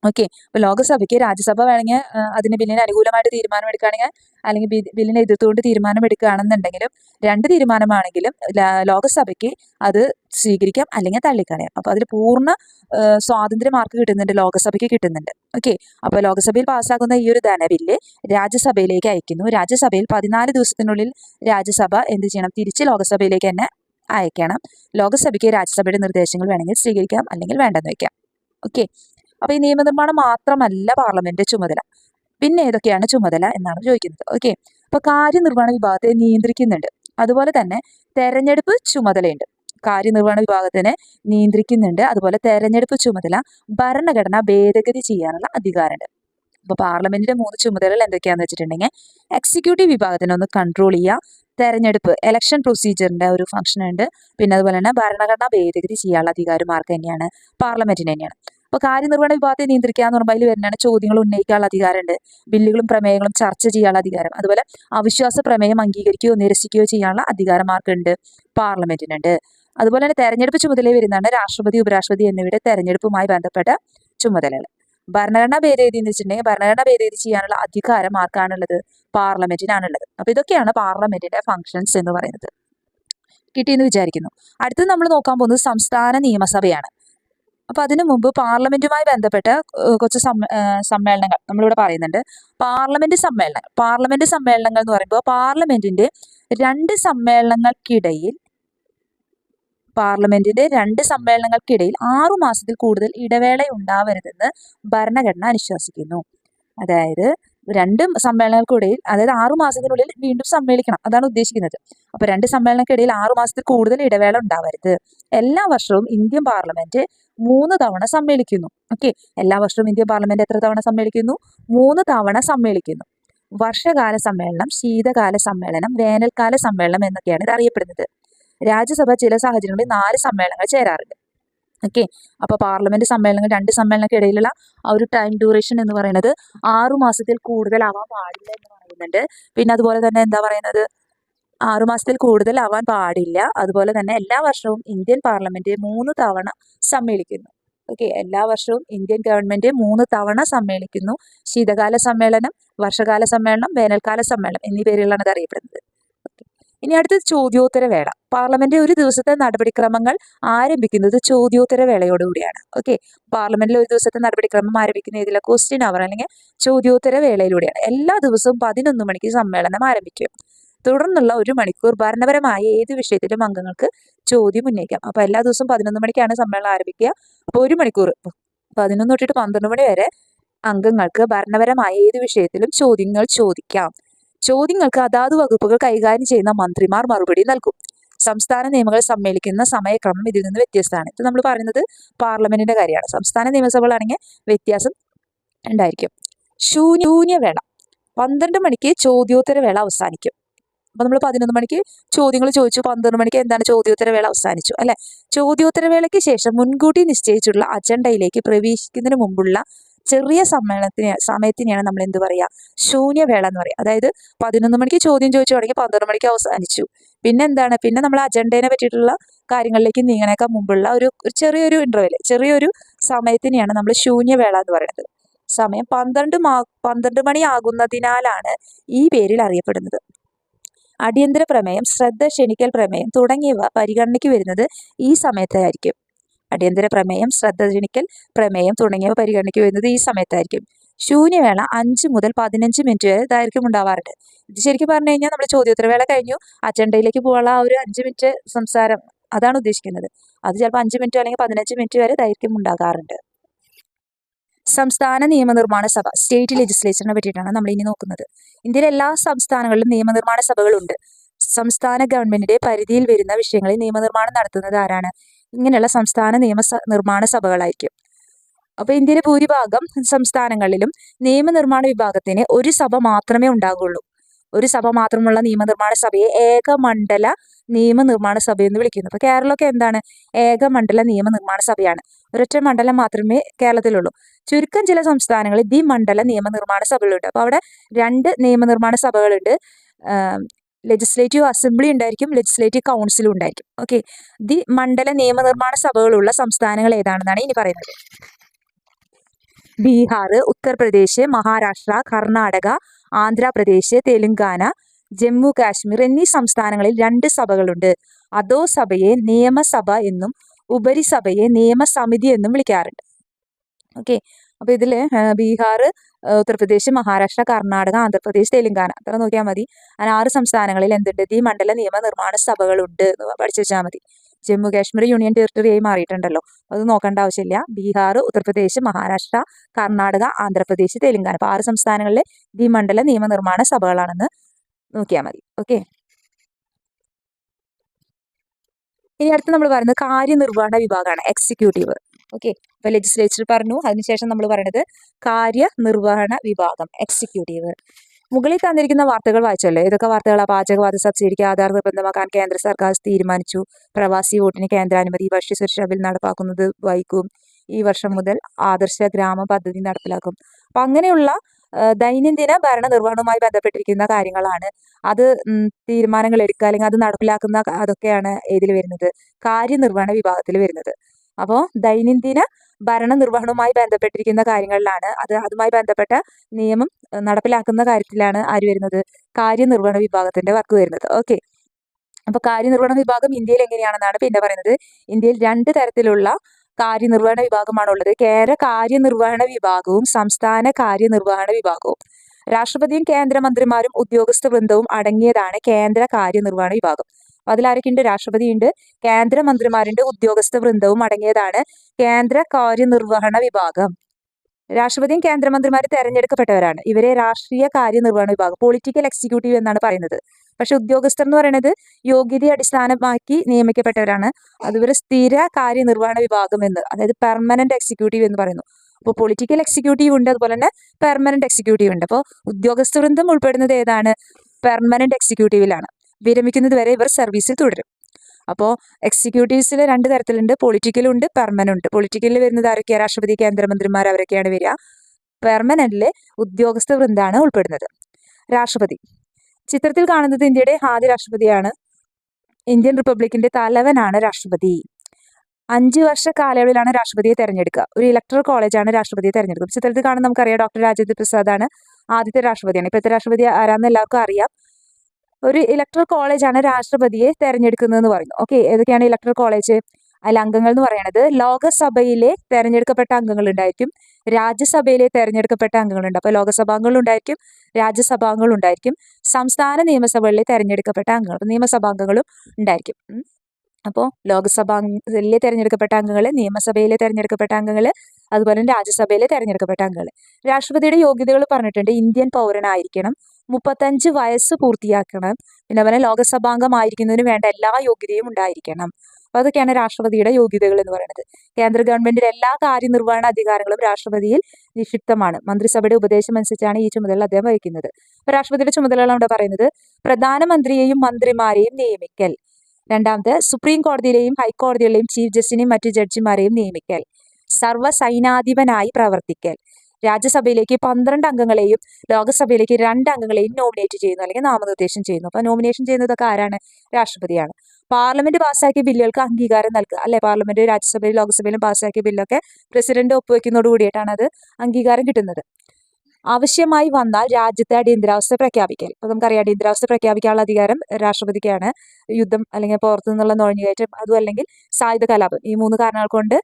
Speaker 1: ഓക്കെ. അപ്പോൾ ലോകസഭയ്ക്ക് രാജ്യസഭ വേണമെങ്കിൽ അതിന് ബില്ലിന് അനുകൂലമായിട്ട് തീരുമാനം എടുക്കുകയാണെങ്കിൽ അല്ലെങ്കിൽ ബില്ലിനെ എതിർത്തുകൊണ്ട് തീരുമാനം എടുക്കുകയാണെന്നുണ്ടെങ്കിലും രണ്ട് തീരുമാനമാണെങ്കിലും ലോകസഭയ്ക്ക് അത് സ്വീകരിക്കാം അല്ലെങ്കിൽ തള്ളിക്കളയാം. അപ്പോൾ അതിൽ പൂർണ സ്വാതന്ത്ര്യ മാർക്ക് കിട്ടുന്നുണ്ട് ലോകസഭയ്ക്ക് കിട്ടുന്നുണ്ട്. ഓക്കെ. അപ്പോൾ ലോകസഭയിൽ പാസ്സാക്കുന്ന ഈ ഒരു ധനബില്ല് രാജ്യസഭയിലേക്ക് അയക്കുന്നു രാജ്യസഭയിൽ പതിനാല് ദിവസത്തിനുള്ളിൽ രാജ്യസഭ എന്ത് ചെയ്യണം? തിരിച്ച് ലോകസഭയിലേക്ക് തന്നെ അയക്കണം ലോകസഭയ്ക്ക് രാജ്യസഭയുടെ നിർദ്ദേശങ്ങൾ വേണമെങ്കിൽ സ്വീകരിക്കാം അല്ലെങ്കിൽ വേണ്ടെന്ന് വയ്ക്കാം. ഓക്കെ. അപ്പൊ ഈ നിയമനിർമ്മാണം മാത്രമല്ല പാർലമെന്റ് ചുമതല. പിന്നെ ഏതൊക്കെയാണ് ചുമതല എന്നാണ് ചോദിക്കുന്നത്. ഓക്കെ. അപ്പൊ കാര്യനിർവഹണ വിഭാഗത്തെ നിയന്ത്രിക്കുന്നുണ്ട്. അതുപോലെ തന്നെ തെരഞ്ഞെടുപ്പ് ചുമതലയുണ്ട്. കാര്യനിർവഹണ വിഭാഗത്തിനെ നിയന്ത്രിക്കുന്നുണ്ട്. അതുപോലെ തെരഞ്ഞെടുപ്പ് ചുമതല ഭരണഘടന ഭേദഗതി ചെയ്യാനുള്ള അധികാരമുണ്ട്. അപ്പൊ പാർലമെന്റിന്റെ മൂന്ന് ചുമതലകൾ എന്തൊക്കെയാന്ന് വെച്ചിട്ടുണ്ടെങ്കിൽ എക്സിക്യൂട്ടീവ് വിഭാഗത്തിനെ ഒന്ന് കൺട്രോൾ ചെയ്യുക തെരഞ്ഞെടുപ്പ് ഇലക്ഷൻ പ്രൊസീജിയറിന്റെ ഒരു ഫംഗ്ഷൻ ഉണ്ട്. പിന്നെ അതുപോലെ തന്നെ ഭരണഘടന ഭേദഗതി ചെയ്യാനുള്ള അധികാരം ആർക്ക് തന്നെയാണ് പാർലമെന്റിന് തന്നെയാണ്. അപ്പോൾ കാര്യനിർവഹണ വിഭാഗത്തെ നിയന്ത്രിക്കുക എന്ന് പറയുമ്പോൾ അതിൽ വരുന്നതാണ് ചോദ്യങ്ങൾ ഉന്നയിക്കാനുള്ള അധികാരമുണ്ട്. ബില്ലുകളും പ്രമേയങ്ങളും ചർച്ച ചെയ്യാനുള്ള അധികാരം. അതുപോലെ അവിശ്വാസ പ്രമേയം അംഗീകരിക്കുകയോ നിരസിക്കുകയോ ചെയ്യാനുള്ള അധികാരമാർക്കുണ്ട് പാർലമെന്റിനുണ്ട്. അതുപോലെ തന്നെ തെരഞ്ഞെടുപ്പ് ചുമതല വരുന്നതാണ് രാഷ്ട്രപതി ഉപരാഷ്ട്രപതി എന്നിവയുടെ തെരഞ്ഞെടുപ്പുമായി ബന്ധപ്പെട്ട ചുമതലകൾ. ഭരണഘടനാ ഭേദഗതി എന്ന് വെച്ചിട്ടുണ്ടെങ്കിൽ ഭരണഘടനാ ഭേദഗതി ചെയ്യാനുള്ള അധികാരം ആർക്കാണുള്ളത് പാർലമെന്റിനാണുള്ളത്. അപ്പൊ ഇതൊക്കെയാണ് പാർലമെന്റിന്റെ ഫങ്ഷൻസ് എന്ന് പറയുന്നത്. കിട്ടിയെന്ന് വിചാരിക്കുന്നു. അടുത്തത് നമ്മൾ നോക്കാൻ പോകുന്നത് സംസ്ഥാന നിയമസഭയാണ്. അപ്പൊ അതിനു മുമ്പ് പാർലമെന്റുമായി ബന്ധപ്പെട്ട കുറച്ച് സമ്മേളനങ്ങൾ നമ്മളിവിടെ പറയുന്നുണ്ട്. പാർലമെന്റ് സമ്മേളനങ്ങൾ പാർലമെന്റ് സമ്മേളനങ്ങൾ എന്ന് പറയുമ്പോൾ പാർലമെന്റിന്റെ രണ്ട് സമ്മേളനങ്ങൾക്കിടയിൽ പാർലമെന്റിന്റെ രണ്ട് സമ്മേളനങ്ങൾക്കിടയിൽ ആറു മാസത്തിൽ കൂടുതൽ ഇടവേള ഉണ്ടാവരുതെന്ന് ഭരണഘടന അനുശാസിക്കുന്നു. അതായത് രണ്ട് സമ്മേളനങ്ങൾക്കിടയിൽ അതായത് ആറു മാസത്തിനുള്ളിൽ വീണ്ടും സമ്മേളിക്കണം. അതാണ് ഉദ്ദേശിക്കുന്നത്. അപ്പോൾ രണ്ട് സമ്മേളനങ്ങൾക്കിടയിൽ ആറു മാസത്തിൽ കൂടുതൽ ഇടവേള ഉണ്ടാവരുത്. എല്ലാ വർഷവും ഇന്ത്യൻ പാർലമെന്റ് മൂന്ന് തവണ സമ്മേളിക്കുന്നു. ഓക്കെ എല്ലാ വർഷവും ഇന്ത്യൻ പാർലമെന്റ് എത്ര തവണ സമ്മേളിക്കുന്നു? മൂന്ന് തവണ സമ്മേളിക്കുന്നു. വർഷകാല സമ്മേളനം ശീതകാല സമ്മേളനം വേനൽക്കാല സമ്മേളനം എന്നൊക്കെയാണ് ഇത് അറിയപ്പെടുന്നത്. രാജ്യസഭ ചില സാഹചര്യങ്ങളിൽ നാല് സമ്മേളനങ്ങൾ ചേരാറുണ്ട്. ഓക്കെ അപ്പൊ പാർലമെന്റ് സമ്മേളനങ്ങൾ രണ്ട് സമ്മേളനങ്ങൾക്ക് ഇടയിലുള്ള ആ ഒരു ടൈം ഡ്യൂറേഷൻ എന്ന് പറയുന്നത് ആറു മാസത്തിൽ കൂടുതലാവാൻ പാടില്ല എന്ന് പറയുന്നുണ്ട്. പിന്നെ അതുപോലെ തന്നെ എന്താ പറയുന്നത്? ആറു മാസത്തിൽ കൂടുതലാവാൻ പാടില്ല. അതുപോലെ തന്നെ എല്ലാ വർഷവും ഇന്ത്യൻ പാർലമെന്റ് മൂന്ന് തവണ സമ്മേളിക്കുന്നു. ഓക്കെ എല്ലാ വർഷവും ഇന്ത്യൻ ഗവൺമെന്റ് മൂന്ന് തവണ സമ്മേളിക്കുന്നു. ശീതകാല സമ്മേളനം വർഷകാല സമ്മേളനം വേനൽക്കാല സമ്മേളനം എന്നീ പേരുകളാണ് ഇത് അറിയപ്പെടുന്നത്. ഇനി അടുത്തത് ചോദ്യോത്തര വേള പാർലമെന്റ് ഒരു ദിവസത്തെ നടപടിക്രമങ്ങൾ ആരംഭിക്കുന്നത് ചോദ്യോത്തര വേളയോടുകൂടിയാണ് ഓക്കെ പാർലമെന്റിൽ ഒരു ദിവസത്തെ നടപടിക്രമം ആരംഭിക്കുന്ന ഇതിലെ ക്വസ്റ്റ്യൻ അവർ അല്ലെങ്കിൽ ചോദ്യോത്തര വേളയിലൂടെയാണ് എല്ലാ ദിവസവും പതിനൊന്ന് മണിക്ക് സമ്മേളനം ആരംഭിക്കും. തുടർന്നുള്ള ഒരു മണിക്കൂർ ഭരണപരമായ ഏത് വിഷയത്തിലും അംഗങ്ങൾക്ക് ചോദ്യം ഉന്നയിക്കാം. അപ്പൊ എല്ലാ ദിവസവും പതിനൊന്ന് മണിക്കാണ് സമ്മേളനം ആരംഭിക്കുക. അപ്പൊ ഒരു മണിക്കൂർ പതിനൊന്ന് തൊട്ടിട്ട് പന്ത്രണ്ട് മണി വരെ അംഗങ്ങൾക്ക് ഭരണപരമായ ഏത് വിഷയത്തിലും ചോദ്യങ്ങൾ ചോദിക്കാം. ചോദ്യങ്ങൾക്ക് അതാത് വകുപ്പുകൾ കൈകാര്യം ചെയ്യുന്ന മന്ത്രിമാർ മറുപടി നൽകും. സംസ്ഥാന നിയമങ്ങൾ സമ്മേളിക്കുന്ന സമയക്രമം ഇതിൽ നിന്ന് വ്യത്യസ്തമാണ്. ഇത് നമ്മൾ പറയുന്നത് പാർലമെന്റിന്റെ കാര്യമാണ്. സംസ്ഥാന നിയമസഭകളാണെങ്കിൽ വ്യത്യാസം ഉണ്ടായിരിക്കും. ശൂന്യ ശൂന്യവേള. പന്ത്രണ്ട് മണിക്ക് ചോദ്യോത്തരവേള അവസാനിക്കും. അപ്പൊ നമ്മൾ പതിനൊന്ന് മണിക്ക് ചോദ്യങ്ങൾ ചോദിച്ചു. പന്ത്രണ്ട് മണിക്ക് എന്താണ് ചോദ്യോത്തരവേള അവസാനിച്ചു അല്ലേ? ചോദ്യോത്തരവേളയ്ക്ക് ശേഷം മുൻകൂട്ടി നിശ്ചയിച്ചിട്ടുള്ള അജണ്ടയിലേക്ക് പ്രവേശിക്കുന്നതിന് മുമ്പുള്ള ചെറിയ സമ്മേളനത്തിന് സമയത്തിനെയാണ് നമ്മൾ എന്ത് പറയാ? ശൂന്യവേള എന്ന് പറയാം. അതായത് പതിനൊന്ന് മണിക്ക് ചോദ്യം ചോദിച്ചു തുടങ്ങി പന്ത്രണ്ട് മണിക്ക് അവസാനിച്ചു. പിന്നെ എന്താണ്? പിന്നെ നമ്മൾ അജണ്ടേനെ പറ്റിയിട്ടുള്ള കാര്യങ്ങളിലേക്ക് നീങ്ങണേക്കാൾ മുമ്പുള്ള ഒരു ചെറിയൊരു ഇന്റർവെൽ ചെറിയൊരു സമയത്തിനെയാണ് നമ്മൾ ശൂന്യവേള എന്ന് പറയുന്നത്. സമയം പന്ത്രണ്ട് മാ പന്ത്രണ്ട് മണിയാകുന്നതിനാലാണ് ഈ പേരിൽ അറിയപ്പെടുന്നത്. അടിയന്തര പ്രമേയം ശ്രദ്ധ ക്ഷണിക്കൽ പ്രമേയം തുടങ്ങിയവ പരിഗണനയ്ക്ക് വരുന്നത് ഈ സമയത്തായിരിക്കും. അടിയന്തര പ്രമേയം ശ്രദ്ധ ക്ഷണിക്കൽ പ്രമേയം തുടങ്ങിയവ പരിഗണനയ്ക്ക് വരുന്നത് ഈ സമയത്തായിരിക്കും. ശൂന്യവേള അഞ്ച് മുതൽ പതിനഞ്ച് മിനിറ്റ് വരെ ദൈർഘ്യം ഉണ്ടാവാറുണ്ട്. ഇത് ശരിക്കും പറഞ്ഞു കഴിഞ്ഞാൽ നമ്മൾ ചോദ്യോത്തരവേള കഴിഞ്ഞു. അജണ്ടയിലേക്ക് പോകാനുള്ള ആ ഒരു അഞ്ച് മിനിറ്റ് സംസാരം അതാണ് ഉദ്ദേശിക്കുന്നത്. അത് ചിലപ്പോൾ അഞ്ച് മിനിറ്റ് അല്ലെങ്കിൽ പതിനഞ്ച് മിനിറ്റ് വരെ ദൈർഘ്യം ഉണ്ടാകാറുണ്ട്. സംസ്ഥാന നിയമനിർമ്മാണ സഭ സ്റ്റേറ്റ് ലെജിസ്ലേച്ചറിനെ പറ്റിയിട്ടാണ് നമ്മൾ ഇനി നോക്കുന്നത്. ഇന്ത്യയിലെ എല്ലാ സംസ്ഥാനങ്ങളിലും നിയമനിർമ്മാണ സഭകളുണ്ട്. സംസ്ഥാന ഗവൺമെന്റിന്റെ പരിധിയിൽ വരുന്ന വിഷയങ്ങളിൽ നിയമനിർമ്മാണം നടത്തുന്നത് ആരാണ്? ഇങ്ങനെയുള്ള സംസ്ഥാന നിയമ നിർമ്മാണ സഭകളായിരിക്കും. അപ്പൊ ഇന്ത്യയിലെ ഭൂരിഭാഗം സംസ്ഥാനങ്ങളിലും നിയമനിർമ്മാണ വിഭാഗത്തിന് ഒരു സഭ മാത്രമേ ഉണ്ടാകുള്ളൂ. ഒരു സഭ മാത്രമുള്ള നിയമനിർമ്മാണ സഭയെ ഏകമണ്ഡല നിയമനിർമ്മാണ സഭ എന്ന് വിളിക്കുന്നു. അപ്പോൾ കേരളമൊക്കെ എന്താണ്? ഏകമണ്ഡല നിയമനിർമ്മാണ സഭയാണ്. ഒരൊറ്റ മണ്ഡലം മാത്രമേ കേരളത്തിലുള്ളൂ. ചുരുക്കം ചില സംസ്ഥാനങ്ങളിൽ മണ്ഡല നിയമനിർമ്മാണ സഭകളുണ്ട്. അപ്പോൾ അവിടെ രണ്ട് നിയമനിർമ്മാണ സഭകളുണ്ട്. ലെജിസ്ലേറ്റീവ് അസംബ്ലി ഉണ്ടായിരിക്കും ലെജിസ്ലേറ്റീവ് കൗൺസിലും ഉണ്ടായിരിക്കും. ഓക്കെ ദി മണ്ഡല നിയമനിർമ്മാണ സഭകളുള്ള സംസ്ഥാനങ്ങൾ ഏതാണെന്നാണ് ഇനി പറയുന്നത്? ബീഹാർ ഉത്തർപ്രദേശ് മഹാരാഷ്ട്ര കർണാടക ആന്ധ്രാപ്രദേശ് തെലുങ്കാന ജമ്മു കാശ്മീർ എന്നീ സംസ്ഥാനങ്ങളിൽ രണ്ട് സഭകളുണ്ട്. അതോ സഭയെ നിയമസഭ എന്നും ഉപരിസഭയെ നിയമസമിതി എന്നും വിളിക്കാറുണ്ട്. ഓക്കെ. അപ്പൊ ഇതിൽ ബീഹാർ ഉത്തർപ്രദേശ് മഹാരാഷ്ട്ര കർണാടക ആന്ധ്രാപ്രദേശ് തെലുങ്കാന അത്ര നോക്കിയാൽ മതി. അങ്ങനെ ആറ് സംസ്ഥാനങ്ങളിൽ എന്തുണ്ട്? ഈ മണ്ഡല നിയമ നിർമ്മാണ സഭകളുണ്ട് എന്ന് പഠിച്ചു വെച്ചാൽ മതി. ജമ്മു കാശ്മീർ യൂണിയൻ ടെറിട്ടറിയായി മാറിയിട്ടുണ്ടല്ലോ. അത് നോക്കേണ്ട ആവശ്യമില്ല. ബീഹാർ ഉത്തർപ്രദേശ് മഹാരാഷ്ട്ര കർണാടക ആന്ധ്രാപ്രദേശ് തെലങ്കാന. അപ്പോൾ ആറ് സംസ്ഥാനങ്ങളിലെ ദ്വിമണ്ഡല നിയമനിർമ്മാണ സഭകളാണെന്ന് നോക്കിയാൽ മതി. ഓക്കെ? ഇനി അടുത്ത് നമ്മൾ പറയുന്നത് കാര്യനിർവഹണ വിഭാഗമാണ് എക്സിക്യൂട്ടീവ് ഓക്കെ? ഇപ്പൊ ലെജിസ്ലേച്ചർ പറഞ്ഞു. അതിനുശേഷം നമ്മൾ പറയുന്നത് കാര്യനിർവഹണ വിഭാഗം. എക്സിക്യൂട്ടീവ് മുകളിൽ തന്നിരിക്കുന്ന വാർത്തകൾ വായിച്ചല്ലേ? ഏതൊക്കെ വാർത്തകളാണ് പാചകവാദ സബ്സിഡിക്ക് ആധാർ നിർബന്ധമാക്കാൻ കേന്ദ്ര സർക്കാർ തീരുമാനിച്ചു. പ്രവാസി വോട്ടിന് കേന്ദ്രാനുമതി ഭക്ഷ്യസുരക്ഷാ ബിൽ നടപ്പാക്കുന്നത് വൈകും. ഈ വർഷം മുതൽ ആദർശ ഗ്രാമ പദ്ധതി നടപ്പിലാക്കും. അപ്പൊ അങ്ങനെയുള്ള ദൈനംദിന ഭരണ നിർവഹണവുമായി ബന്ധപ്പെട്ടിരിക്കുന്ന കാര്യങ്ങളാണ്. അത് തീരുമാനങ്ങൾ എടുക്കുക അല്ലെങ്കിൽ അത് നടപ്പിലാക്കുന്ന അതൊക്കെയാണ് ഇതിൽ വരുന്നത്. കാര്യനിർവഹണ വിഭാഗത്തിൽ വരുന്നത്. അപ്പോൾ ദൈനംദിന ഭരണ നിർവഹണവുമായി ബന്ധപ്പെട്ടിരിക്കുന്ന കാര്യങ്ങളിലാണ്. അത് അതുമായി ബന്ധപ്പെട്ട നിയമം നടപ്പിലാക്കുന്ന കാര്യത്തിലാണ് ആര് വരുന്നത്? കാര്യനിർവഹണ വിഭാഗത്തിന്റെ വർക്ക് വരുന്നത്. ഓക്കെ. അപ്പോൾ കാര്യനിർവഹണ വിഭാഗം ഇന്ത്യയിൽ എങ്ങനെയാണെന്നാണ് പിന്നെ പറയുന്നത്. ഇന്ത്യയിൽ രണ്ട് തരത്തിലുള്ള കാര്യനിർവഹണ വിഭാഗമാണ് ഉള്ളത്. കേന്ദ്ര കാര്യനിർവഹണ വിഭാഗവും സംസ്ഥാന കാര്യനിർവഹണ വിഭാഗവും. രാഷ്ട്രപതിയും കേന്ദ്രമന്ത്രിമാരും ഉദ്യോഗസ്ഥ വൃന്ദവും അടങ്ങിയതാണ് കേന്ദ്ര കാര്യനിർവഹണ വിഭാഗം. അതിലാരൊക്കെയുണ്ട്? രാഷ്ട്രപതിയുണ്ട് കേന്ദ്രമന്ത്രിമാരുണ്ട് ഉദ്യോഗസ്ഥ വൃന്ദവും അടങ്ങിയതാണ് കേന്ദ്ര കാര്യനിർവഹണ വിഭാഗം. രാഷ്ട്രപതിയും കേന്ദ്രമന്ത്രിമാരും തെരഞ്ഞെടുക്കപ്പെട്ടവരാണ്. ഇവരെ രാഷ്ട്രീയ കാര്യനിർവഹണ വിഭാഗം പൊളിറ്റിക്കൽ എക്സിക്യൂട്ടീവ് എന്നാണ് പറയുന്നത്. പക്ഷെ ഉദ്യോഗസ്ഥർ എന്ന് പറയുന്നത് യോഗ്യതയെ അടിസ്ഥാനമാക്കി നിയമിക്കപ്പെട്ടവരാണ്. അതുപോലെ സ്ഥിര കാര്യനിർവഹണ വിഭാഗം എന്ന് അതായത് പെർമനന്റ് എക്സിക്യൂട്ടീവ് എന്ന് പറയുന്നു. അപ്പോൾ പൊളിറ്റിക്കൽ എക്സിക്യൂട്ടീവ് ഉണ്ട് അതുപോലെ തന്നെ പെർമനന്റ് എക്സിക്യൂട്ടീവ് ഉണ്ട്. അപ്പോൾ ഉദ്യോഗസ്ഥ വൃന്ദം ഉൾപ്പെടുന്നത് ഏതാണ്? പെർമനന്റ് എക്സിക്യൂട്ടീവിലാണ് വിരമിക്കുന്നത് വരെ ഇവർ സർവീസിൽ തുടരും. അപ്പോൾ എക്സിക്യൂട്ടീവ്സിൽ രണ്ട് തരത്തിലുണ്ട്. പൊളിറ്റിക്കലും ഉണ്ട് പൊളിറ്റിക്കലിൽ വരുന്നത് ആരൊക്കെയാണ് രാഷ്ട്രപതി കേന്ദ്രമന്ത്രിമാർ അവരൊക്കെയാണ് വരിക. പെർമനന്റിലെ ഉദ്യോഗസ്ഥ വൃന്ദാണ് ഉൾപ്പെടുന്നത്. രാഷ്ട്രപതി. ചിത്രത്തിൽ കാണുന്നത് ഇന്ത്യയുടെ ആദ്യ രാഷ്ട്രപതിയാണ്. ഇന്ത്യൻ റിപ്പബ്ലിക്കിന്റെ തലവനാണ് രാഷ്ട്രപതി. അഞ്ച് വർഷ കാലയളവിലാണ് രാഷ്ട്രപതിയെ തെരഞ്ഞെടുക്കുക. ഒരു ഇലക്ട്രൽ കോളേജാണ് രാഷ്ട്രപതിയെ തെരഞ്ഞെടുക്കുക. ചിത്രത്തിൽ കാണുന്ന നമുക്കറിയാം ഡോക്ടർ രാജേന്ദ്ര പ്രസാദാണ് ആദ്യത്തെ രാഷ്ട്രപതിയാണ്. ഇപ്പോഴത്തെ രാഷ്ട്രപതി ആരാന്ന് എല്ലാവർക്കും അറിയാം. ഒരു ഇലക്ട്രൽ കോളേജാണ് രാഷ്ട്രപതിയെ തെരഞ്ഞെടുക്കുന്നതെന്ന് പറയുന്നു. ഓക്കെ ഏതൊക്കെയാണ് ഇലക്ട്രൽ കോളേജ് അതിൽ അംഗങ്ങൾ എന്ന് പറയുന്നത് ലോകസഭയിലെ തെരഞ്ഞെടുക്കപ്പെട്ട അംഗങ്ങൾ ഉണ്ടായിരിക്കും. രാജ്യസഭയിലെ തെരഞ്ഞെടുക്കപ്പെട്ട അംഗങ്ങളുണ്ട് അപ്പോൾ ലോകസഭാംഗങ്ങളുണ്ടായിരിക്കും ഉണ്ടായിരിക്കും രാജ്യസഭാംഗങ്ങളും ഉണ്ടായിരിക്കും. സംസ്ഥാന നിയമസഭകളിലെ തെരഞ്ഞെടുക്കപ്പെട്ട അംഗങ്ങൾ നിയമസഭാംഗങ്ങളും ഉണ്ടായിരിക്കും. അപ്പോൾ ലോക്സഭയിലെ തിരഞ്ഞെടുക്കപ്പെട്ട അംഗങ്ങൾ നിയമസഭയിലെ തിരഞ്ഞെടുക്കപ്പെട്ട അംഗങ്ങൾ അതുപോലെ രാജ്യസഭയിലെ തിരഞ്ഞെടുക്കപ്പെട്ട അംഗങ്ങൾ രാഷ്ട്രപതിയുടെ യോഗ്യതകൾ പറഞ്ഞിട്ടുണ്ട്. ഇന്ത്യൻ പൗരനായിരിക്കണം. മുപ്പത്തഞ്ച് വയസ്സ് പൂർത്തിയാക്കണം. പിന്നെ അതുപോലെ ലോകസഭാംഗമായിരിക്കുന്നതിന് വേണ്ട എല്ലാ യോഗ്യതയും ഉണ്ടായിരിക്കണം. അപ്പോൾ അതൊക്കെയാണ് രാഷ്ട്രപതിയുടെ യോഗ്യതകൾ എന്ന് പറയുന്നത്. കേന്ദ്ര ഗവൺമെന്റിന്റെ എല്ലാ കാര്യനിർവഹണ അധികാരങ്ങളും രാഷ്ട്രപതിയിൽ നിക്ഷിപ്തമാണ്. മന്ത്രിസഭയുടെ ഉപദേശം അനുസരിച്ചാണ് ഈ ചുമതല അദ്ദേഹം വഹിക്കുന്നത്. അപ്പോൾ രാഷ്ട്രപതിയുടെ ചുമതലകളാണ് ഇവിടെ പറയുന്നത്. പ്രധാനമന്ത്രിയെയും മന്ത്രിമാരെയും നിയമിക്കൽ. രണ്ടാമത് സുപ്രീം കോടതിയിലെയും ഹൈക്കോടതിയിലെയും ചീഫ് ജസ്റ്റിനെയും മറ്റു ജഡ്ജിമാരെയും നിയമിക്കൽ. സർവസൈനാധിപനായി പ്രവർത്തിക്കൽ. രാജ്യസഭയിലേക്ക് പന്ത്രണ്ട് അംഗങ്ങളെയും ലോകസഭയിലേക്ക് രണ്ട് അംഗങ്ങളെയും നോമിനേറ്റ് ചെയ്യുന്നു അല്ലെങ്കിൽ നാമനിർദ്ദേശം ചെയ്യുന്നു. അപ്പൊ നോമിനേഷൻ ചെയ്യുന്നതൊക്കെ ആരാണ്? രാഷ്ട്രപതിയാണ്. പാർലമെന്റ് പാസ്സാക്കിയ ബില്ലുകൾക്ക് അംഗീകാരം നൽകുക. അല്ലെ? പാർലമെന്റ് രാജ്യസഭയിലും ലോക്സഭയിലും പാസ്സാക്കിയ ബില്ലൊക്കെ പ്രസിഡന്റ് ഒപ്പുവെക്കുന്നതോട് കൂടിയിട്ടാണ് അത് അംഗീകാരം കിട്ടുന്നത്. ആവശ്യമായി വന്നാൽ രാജ്യത്തെ അടിയന്തരാവസ്ഥ പ്രഖ്യാപിക്കൽ. അപ്പൊ നമുക്കറിയാം അടിയന്തരാവസ്ഥ പ്രഖ്യാപിക്കാനുള്ള അധികാരം രാഷ്ട്രപതിക്കാണ്. യുദ്ധം അല്ലെങ്കിൽ പുറത്തു നിന്നുള്ള നുഴഞ്ഞുകയറ്റം അതും അല്ലെങ്കിൽ സായുധ കലാപം. ഈ മൂന്ന് കാരണങ്ങൾ കൊണ്ട്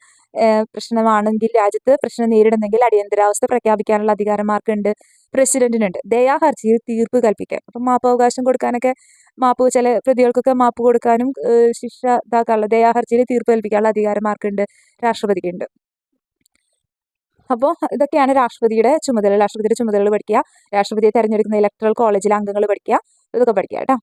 Speaker 1: പ്രശ്നമാണെങ്കിൽ രാജ്യത്ത് പ്രശ്നം നേരിടുന്നെങ്കിൽ അടിയന്തരാവസ്ഥ പ്രഖ്യാപിക്കാനുള്ള അധികാരം ആർക്കുണ്ട്? പ്രസിഡന്റിനുണ്ട്. ദയാഹർജിയിൽ തീർപ്പ് കൽപ്പിക്കാൻ. അപ്പം മാപ്പ് അവകാശം കൊടുക്കാനൊക്കെ മാപ്പ് ചില പ്രതികൾക്കൊക്കെ മാപ്പ് കൊടുക്കാനും ശിക്ഷ ഇതാക്കാനുള്ള ദയാഹർജിയിൽ തീർപ്പ് കൽപ്പിക്കാനുള്ള അധികാരം ആർക്കുണ്ട്? രാഷ്ട്രപതിക്കുണ്ട്. അപ്പോൾ ഇതൊക്കെയാണ് രാഷ്ട്രപതിയുടെ ചുമതല രാഷ്ട്രപതിയുടെ ചുമതലകൾ പഠിക്കുക. രാഷ്ട്രപതിയെ തെരഞ്ഞെടുക്കുന്ന ഇലക്ട്രൽ കോളേജിലെ അംഗങ്ങൾ പഠിക്കുക. ഇതൊക്കെ പഠിക്കുക കേട്ടോ.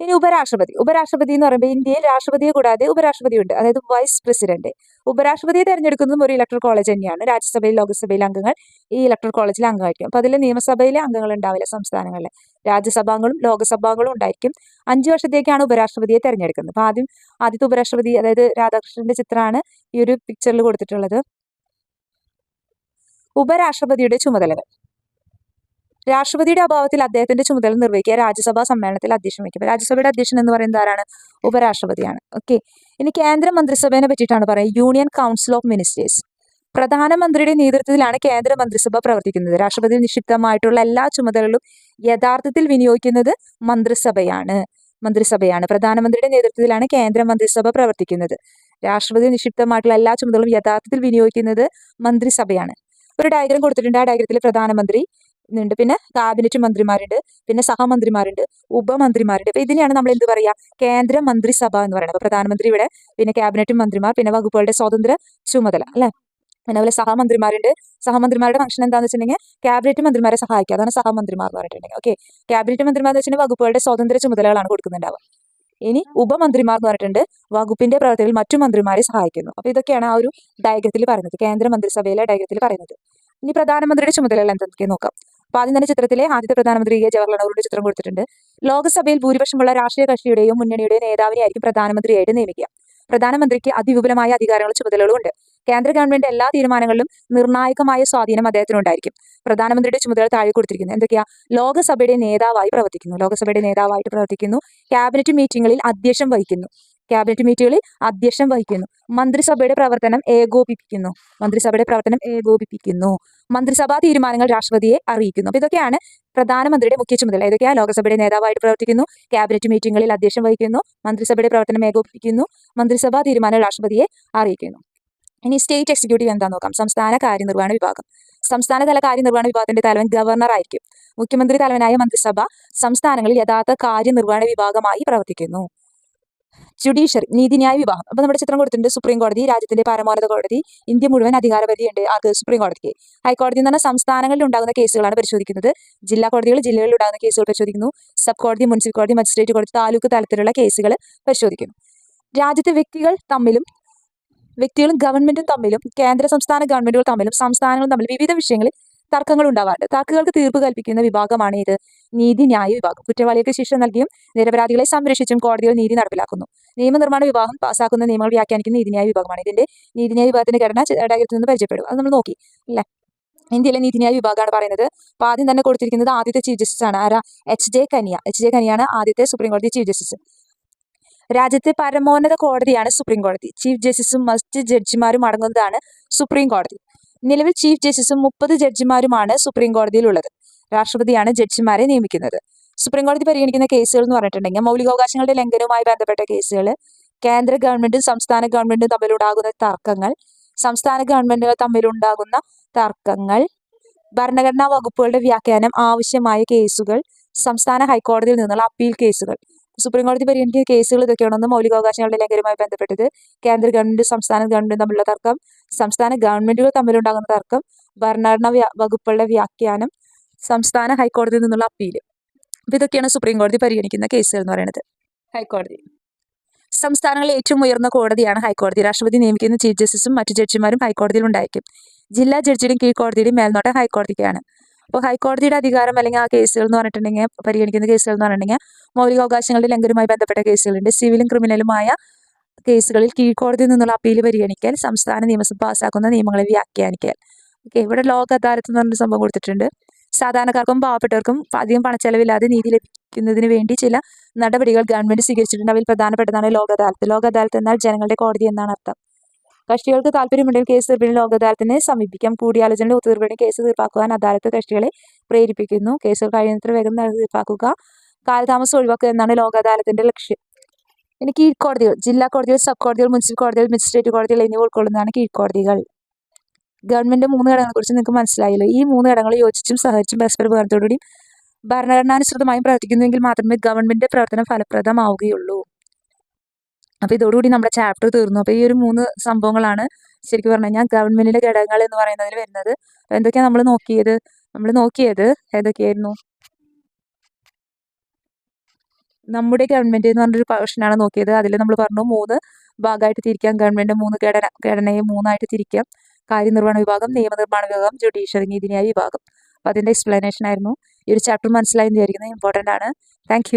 Speaker 1: ഇനി ഉപരാഷ്ട്രപതി. ഉപരാഷ്ട്രപതി എന്ന് പറയുമ്പോൾ ഇന്ത്യയിൽ രാഷ്ട്രപതിയെ കൂടാതെ ഉപരാഷ്ട്രപതി ഉണ്ട് അതായത് വൈസ് പ്രസിഡന്റ് ഉപരാഷ്ട്രപതിയെ തെരഞ്ഞെടുക്കുന്നതും ഒരു ഇലക്ട്രൽ കോളേജ് തന്നെയാണ്. രാജ്യസഭയിൽ ലോക്സഭയിലെ അംഗങ്ങൾ ഈ ഇലക്ട്രൽ കോളേജിൽ അംഗമായിരിക്കും. അപ്പോൾ അതിൽ നിയമസഭയിലെ അംഗങ്ങൾ ഉണ്ടാവില്ല സംസ്ഥാനങ്ങളിൽ രാജ്യസഭാംഗങ്ങളും ലോകസഭാംഗങ്ങളും ഉണ്ടായിരിക്കും. അഞ്ചു വർഷത്തേക്കാണ് ഉപരാഷ്ട്രപതിയെ തെരഞ്ഞെടുക്കുന്നത്. അപ്പോൾ ആദ്യം ആദ്യത്തെ ഉപരാഷ്ട്രപതി അതായത് രാധാകൃഷ്ണന്റെ ചിത്രമാണ് ഈ ഒരു പിക്ചറിൽ കൊടുത്തിട്ടുള്ളത്. ഉപരാഷ്ട്രപതിയുടെ ചുമതലകൾ. രാഷ്ട്രപതിയുടെ അഭാവത്തിൽ അദ്ദേഹത്തിന്റെ ചുമതല നിർവഹിക്കുക രാജ്യസഭാ സമ്മേളനത്തിൽ അധ്യക്ഷൻ വയ്ക്കുക. രാജ്യസഭയുടെ അധ്യക്ഷൻ എന്ന് പറയുന്നത് ആരാണ്? ഉപരാഷ്ട്രപതിയാണ്. ഓക്കെ ഇനി കേന്ദ്ര മന്ത്രിസഭയെ പറ്റിയിട്ടാണ് പറയുന്നത് യൂണിയൻ കൗൺസിൽ ഓഫ് മിനിസ്റ്റേഴ്സ് പ്രധാനമന്ത്രിയുടെ നേതൃത്വത്തിലാണ് കേന്ദ്ര മന്ത്രിസഭ പ്രവർത്തിക്കുന്നത്. രാഷ്ട്രപതി നിക്ഷിപ്തമായിട്ടുള്ള എല്ലാ ചുമതലകളും യഥാർത്ഥത്തിൽ വിനിയോഗിക്കുന്നത് മന്ത്രിസഭയാണ്. മന്ത്രിസഭയാണ്. പ്രധാനമന്ത്രിയുടെ നേതൃത്വത്തിലാണ് കേന്ദ്ര മന്ത്രിസഭ പ്രവർത്തിക്കുന്നത്. രാഷ്ട്രപതി നിക്ഷിപ്തമായിട്ടുള്ള എല്ലാ ചുമതലകളും യഥാർത്ഥത്തിൽ വിനിയോഗിക്കുന്നത് മന്ത്രിസഭയാണ്. ഒരു ഡയഗ്രം കൊടുത്തിട്ടുണ്ട്. ആ ഡയഗ്രത്തിൽ പ്രധാനമന്ത്രി ഉണ്ട് പിന്നെ കാബിനറ്റ് മന്ത്രിമാരുണ്ട്. പിന്നെ സഹമന്ത്രിമാരുണ്ട്. ഉപമന്ത്രിമാരുണ്ട്. അപ്പൊ ഇതിനെയാണ് നമ്മൾ എന്ത് പറയാ? കേന്ദ്ര മന്ത്രിസഭ എന്ന് പറയുന്നത് അപ്പൊ പ്രധാനമന്ത്രി ഇവിടെ പിന്നെ ക്യാബിനറ്റ് മന്ത്രിമാർ പിന്നെ വകുപ്പുകളുടെ സ്വതന്ത്ര ചുമതല അല്ലെ? പിന്നെ അതുപോലെ സഹമന്ത്രിമാരുണ്ട്. സഹമന്ത്രിമാരുടെ ഫംഗ്ഷൻ എന്താണെന്ന് വെച്ചിട്ടുണ്ടെങ്കിൽ ക്യാബിനറ്റ് മന്ത്രിമാരെ സഹായിക്കുക. അതാണ് സഹമന്ത്രിമാർ എന്ന് പറഞ്ഞിട്ടുണ്ടെങ്കിൽ. ഓക്കെ ക്യാബിനറ്റ് മന്ത്രിമാർ എന്ന് വെച്ചിട്ടുണ്ടെങ്കിൽ വകുപ്പുകളുടെ സ്വതന്ത്ര ചുമതലകളാണ് കൊടുക്കുന്നുണ്ടാവുക. ഇനി ഉപമന്ത്രിമാർ എന്ന് പറഞ്ഞിട്ടുണ്ട്. വകുപ്പിന്റെ പ്രവർത്തനത്തിൽ മറ്റു മന്ത്രിമാരെ സഹായിക്കുന്നു. അപ്പൊ ഇതൊക്കെയാണ് ആ ഒരു ഡയഗ്രത്തിൽ പറയുന്നത്. കേന്ദ്ര മന്ത്രിസഭയിലെ ഡയഗ്രത്തിൽ പറയുന്നത്. ഇനി പ്രധാനമന്ത്രിയുടെ ചുമതലകൾ എന്തൊക്കെ നോക്കാം. അപ്പൊ ആദ്യം തന്നെ ചിത്രത്തിലെ ആദ്യത്തെ പ്രധാനമന്ത്രി എ ജവഹർലാൽ നെഹ്റുവിന്റെ ചിത്രം കൊടുത്തിട്ടുണ്ട്. ലോക്സഭയിൽ ഭൂരിപക്ഷമുള്ള രാഷ്ട്രീയ കക്ഷിയുടെയും മുന്നണിയുടെയും നേതാവിനെ ആയിരിക്കും പ്രധാനമന്ത്രിയായിട്ട് നിയമിക്കുക. പ്രധാനമന്ത്രിക്ക് അതിവിപുലമായ അധികാരങ്ങളും ചുമതലകളും ഉണ്ട്. കേന്ദ്ര ഗവൺമെന്റ് എല്ലാ തീരുമാനങ്ങളിലും നിർണായകമായ സ്വാധീനം അദ്ദേഹത്തിന് ഉണ്ടായിരിക്കും പ്രധാനമന്ത്രിയുടെ ചുമതല താഴെ കൊടുത്തിരിക്കുന്നത് എന്തൊക്കെയാ? ലോകസഭയുടെ നേതാവായി പ്രവർത്തിക്കുന്നു. ലോകസഭയുടെ നേതാവായിട്ട് പ്രവർത്തിക്കുന്നു. ക്യാബിനറ്റ് മീറ്റിംഗുകളിൽ അധ്യക്ഷം വഹിക്കുന്നു. ക്യാബിനറ്റ് മീറ്റുകളിൽ അധ്യക്ഷം വഹിക്കുന്നു. മന്ത്രിസഭയുടെ പ്രവർത്തനം ഏകോപിപ്പിക്കുന്നു. മന്ത്രിസഭയുടെ പ്രവർത്തനം ഏകോപിപ്പിക്കുന്നു. മന്ത്രിസഭാ തീരുമാനങ്ങൾ രാഷ്ട്രപതിയെ അറിയിക്കുന്നു. അപ്പൊ ഇതൊക്കെയാണ് പ്രധാനമന്ത്രിയുടെ മുഖ്യ ചുമതല. ഇതൊക്കെയാ? ലോകസഭയുടെ നേതാവായിട്ട് പ്രവർത്തിക്കുന്നു. ക്യാബിനറ്റ് മീറ്റിംഗുകളിൽ അധ്യക്ഷം വഹിക്കുന്നു. മന്ത്രിസഭയുടെ പ്രവർത്തനം ഏകോപിപ്പിക്കുന്നു. മന്ത്രിസഭാ തീരുമാനങ്ങൾ രാഷ്ട്രപതിയെ അറിയിക്കുന്നു. ഇനി സ്റ്റേറ്റ് എക്സിക്യൂട്ടീവ് എന്താ നോക്കാം. സംസ്ഥാന കാര്യനിർവഹണ വിഭാഗം. സംസ്ഥാനതല കാര്യനിർവഹണ വിഭാഗത്തിന്റെ തലവൻ ഗവർണർ ആയിരിക്കും. മുഖ്യമന്ത്രി തലവനായ മന്ത്രിസഭ സംസ്ഥാനങ്ങളിൽ യഥാർത്ഥ കാര്യനിർവഹണ വിഭാഗമായി പ്രവർത്തിക്കുന്നു. ജുഡീഷ്യറി നീതിന്യായ വിഭാഗം. അപ്പൊ നമ്മുടെ ചിത്രം കൊടുത്തിട്ടുണ്ട് സുപ്രീം കോടതി രാജ്യത്തിന്റെ പരമോന്നത കോടതി ഇന്ത്യ മുഴുവൻ അധികാരപരിധിയുണ്ട് ആർക്ക് സുപ്രീം കോടതിക്ക് ഹൈക്കോടതി എന്ന് പറഞ്ഞാൽ സംസ്ഥാനങ്ങളിൽ ഉണ്ടാകുന്ന കേസുകളാണ് പരിശോധിക്കുന്നത്. ജില്ലാ കോടതികൾ ജില്ലകളിൽ ഉണ്ടാകുന്ന കേസുകൾ പരിശോധിക്കുന്നു. സബ് കോടതി മുനിസിപ്പൽ കോടതി മജിസ്ട്രേറ്റ് കോടതി താലൂക്ക് തലത്തിലുള്ള കേസുകൾ പരിശോധിക്കുന്നു. രാജ്യത്തെ വ്യക്തികൾ തമ്മിലും വ്യക്തികളും ഗവൺമെന്റും തമ്മിലും കേന്ദ്ര സംസ്ഥാന ഗവൺമെന്റുകൾ തമ്മിലും സംസ്ഥാനങ്ങളും തമ്മിലും വിവിധ വിഷയങ്ങളിൽ തർക്കങ്ങൾ ഉണ്ടാവാറുണ്ട്. തർക്കങ്ങൾക്ക് തീർപ്പ് കൽപ്പിക്കുന്ന വിഭാഗമാണ് ഇത്. നീതിന്യായ വിഭാഗം. കുറ്റവാളികൾക്ക് ശിക്ഷ നൽകിയും നിരപരാധികളെ സംരക്ഷിച്ചും കോടതികൾ നീതി നടപ്പിലാക്കുന്നു. നിയമനിർമ്മാണ വിഭാഗം പാസ്സാക്കുന്ന നിയമങ്ങൾ വ്യാഖ്യാനിക്കുന്ന നീതിന്യായ വിഭാഗമാണ്. ഇതിന്റെ നീതിന്യായ വിഭാഗത്തിന്റെ ഘടന ഡയഗ്രത്തിൽ നിന്ന് പരിചയപ്പെടും. അത് നമ്മൾ നോക്കി അല്ലേ? ഇന്ത്യയിലെ നീതിന്യായ വിഭാഗമാണ് പറയുന്നത്. അപ്പൊ ആദ്യം തന്നെ കൊടുത്തിരിക്കുന്നത് ആദ്യത്തെ ചീഫ് ജസ്റ്റിസ് ആണ് ആരാ? H. J. Kania. H. J. കനിയാണ് ആദ്യത്തെ സുപ്രീം കോടതി ചീഫ് ജസ്റ്റിസ്. രാജ്യത്തെ പരമോന്നത കോടതിയാണ് സുപ്രീം കോടതി ചീഫ് ജസ്റ്റിസും മറ്റ് ജഡ്ജിമാരും അടങ്ങുന്നതാണ് സുപ്രീം കോടതി നിലവിൽ ചീഫ് ജസ്റ്റിസും മുപ്പത് ജഡ്ജിമാരുമാണ് സുപ്രീം കോടതിയിലുള്ളത് രാഷ്ട്രപതിയാണ് ജഡ്ജിമാരെ നിയമിക്കുന്നത്. സുപ്രീം കോടതി പരിഗണിക്കുന്ന കേസുകൾ എന്ന് പറഞ്ഞിട്ടുണ്ടെങ്കിൽ മൗലികാവകാശങ്ങളുടെ ലംഘനവുമായി ബന്ധപ്പെട്ട കേസുകൾ കേന്ദ്ര ഗവൺമെന്റും സംസ്ഥാന ഗവൺമെന്റും തമ്മിലുണ്ടാകുന്ന തർക്കങ്ങൾ സംസ്ഥാന ഗവൺമെന്റുകൾ തമ്മിലുണ്ടാകുന്ന തർക്കങ്ങൾ ഭരണഘടനാ വകുപ്പുകളുടെ വ്യാഖ്യാനം ആവശ്യമായ കേസുകൾ സംസ്ഥാന ഹൈക്കോടതിയിൽ നിന്നുള്ള അപ്പീൽ കേസുകൾ. സുപ്രീം കോടതി പരിഗണിക്കുന്ന കേസുകൾ ഇതൊക്കെയാണെന്ന് മൗലികാവകാശങ്ങളുടെ ലംഘനവുമായി ബന്ധപ്പെട്ടത് കേന്ദ്ര ഗവൺമെന്റ് സംസ്ഥാന ഗവൺമെന്റ് തമ്മിലുള്ള തർക്കം സംസ്ഥാന ഗവൺമെന്റുകൾ തമ്മിലുണ്ടാകുന്ന തർക്കം ഭരണഘടനാ വകുപ്പുകളുടെ വ്യാഖ്യാനം സംസ്ഥാന ഹൈക്കോടതിയിൽ നിന്നുള്ള അപ്പീൽ അപ്പൊ ഇതൊക്കെയാണ് സുപ്രീം കോടതി പരിഗണിക്കുന്ന കേസുകൾ എന്ന് പറയുന്നത്. ഹൈക്കോടതി. സംസ്ഥാനങ്ങളിലെ ഏറ്റവും ഉയർന്ന കോടതിയാണ് ഹൈക്കോടതി. രാഷ്ട്രപതി നിയമിക്കുന്ന ചീഫ് ജസ്റ്റിസും മറ്റു ജഡ്ജിമാരും ഹൈക്കോടതിയിൽ ഉണ്ടായിരിക്കും. ജില്ലാ ജഡ്ജിയുടെയും കീഴ്ക്കോടതിയുടെയും മേൽനോട്ടം ഹൈക്കോടതിക്കാണ്. അപ്പോൾ ഹൈക്കോടതിയുടെ അധികാരം അല്ലെങ്കിൽ ആ കേസുകൾ എന്ന് പറഞ്ഞിട്ടുണ്ടെങ്കിൽ പരിഗണിക്കുന്ന കേസുകൾ എന്ന് പറഞ്ഞിട്ടുണ്ടെങ്കിൽ മൗലികാവകാശങ്ങളുടെ ലംഘനവുമായി ബന്ധപ്പെട്ട കേസുകളുണ്ട്. സിവിലും ക്രിമിനലുമായ കേസുകളിൽ കീഴ്ക്കോടതിയിൽ നിന്നുള്ള അപ്പീൽ പരിഗണിക്കാൻ സംസ്ഥാന നിയമസഭ പാസ്സാക്കുന്ന നിയമങ്ങളെ വ്യാഖ്യാനിക്കൽ. ഓക്കെ ഇവിടെ ലോക അദാലത്ത് എന്ന് പറഞ്ഞൊരു സംഭവം കൊടുത്തിട്ടുണ്ട്. സാധാരണക്കാർക്കും പാവപ്പെട്ടവർക്കും അധികം പണച്ചെലവില്ലാതെ നീതി ലഭിക്കുന്നതിന് വേണ്ടി ചില നടപടികൾ ഗവൺമെന്റ് സ്വീകരിച്ചിട്ടുണ്ട്. അവയിൽ പ്രധാനപ്പെട്ടതാണ് ലോക അദാലത്ത്. ലോക അദാലത്ത് എന്നാൽ ജനങ്ങളുടെ കോടതി എന്നാണ് അർത്ഥം. കക്ഷികൾക്ക് താല്പര്യമുണ്ടെങ്കിൽ കേസ് തീർപ്പിന് ലോക അദാലത്തിനെ സമീപിക്കാം. കൂടിയാലോചനയുടെ ഒത്തുതീർപ്പിന് കേസ് തീർപ്പാക്കുവാൻ അദാലത്ത് കക്ഷികളെ പ്രേരിപ്പിക്കുന്നു. കേസുകൾ കഴിയുന്നത്ര വേഗം തീർപ്പാക്കുക. കാലതാമസം ഒഴിവാക്കുക എന്നാണ് ലോക അദാലത്തിന്റെ ലക്ഷ്യം. ഇനി കീഴ്ക്കോടതികൾ ജില്ലാ കോടതികൾ സബ് കോടതികൾ മുനിസിപ്പൽ കോടതികൾ മജിസ്ട്രേറ്റ് കോടതികൾ എന്നിവ ഉൾക്കൊള്ളുന്നതാണ് കീഴ്ക്കോടതികൾ. ഗവൺമെന്റ് മൂന്ന് ഘടകങ്ങളെ കുറിച്ച് നിങ്ങൾക്ക് മനസ്സിലായല്ലോ. ഈ മൂന്ന് ഘടകങ്ങൾ യോജിച്ചും സഹകരിച്ചും പരസ്പര ഉപകാരത്തോടുകൂടി ഭരണഘടനാനുസൃതമായും പ്രവർത്തിക്കുന്നുവെങ്കിൽ മാത്രമേ ഗവൺമെന്റിന്റെ പ്രവർത്തനം ഫലപ്രദമാവുകയുള്ളൂ. അപ്പൊ ഇതോടുകൂടി നമ്മുടെ ചാപ്റ്റർ തീർന്നു. അപ്പോൾ ഈ ഒരു മൂന്ന് സംഭവങ്ങളാണ് ശരിക്കും പറഞ്ഞു കഴിഞ്ഞാൽ ഗവൺമെന്റിന്റെ ഘടകങ്ങൾ എന്ന് പറയുന്നതിൽ വരുന്നത്. എന്തൊക്കെയാണ് നമ്മൾ നോക്കിയത്? നമ്മൾ നോക്കിയത് ഏതൊക്കെയായിരുന്നു? നമ്മുടെ ഗവൺമെന്റ് എന്ന് പറഞ്ഞൊരു പോർഷനാണ് നോക്കിയത്. അതിൽ നമ്മൾ പറഞ്ഞു മൂന്ന് ഭാഗമായിട്ട് തിരിക്കാം. ഗവൺമെന്റ് മൂന്ന് ഘടന ഘടനയെ മൂന്നായിട്ട് തിരിക്കാം. കാര്യനിർവഹണ വിഭാഗം നിയമനിർമ്മാണ വിഭാഗം ജുഡീഷ്യറി നീതിന്യായ വിഭാഗം. അപ്പോൾ അതിന്റെ എക്സ്പ്ലനേഷൻ ആയിരുന്നു. ഈ ഒരു ചാപ്റ്റർ മനസ്സിലായി എന്ന് വിചാരിക്കുന്നത് ഇമ്പോർട്ടന്റ് ആണ്. താങ്ക്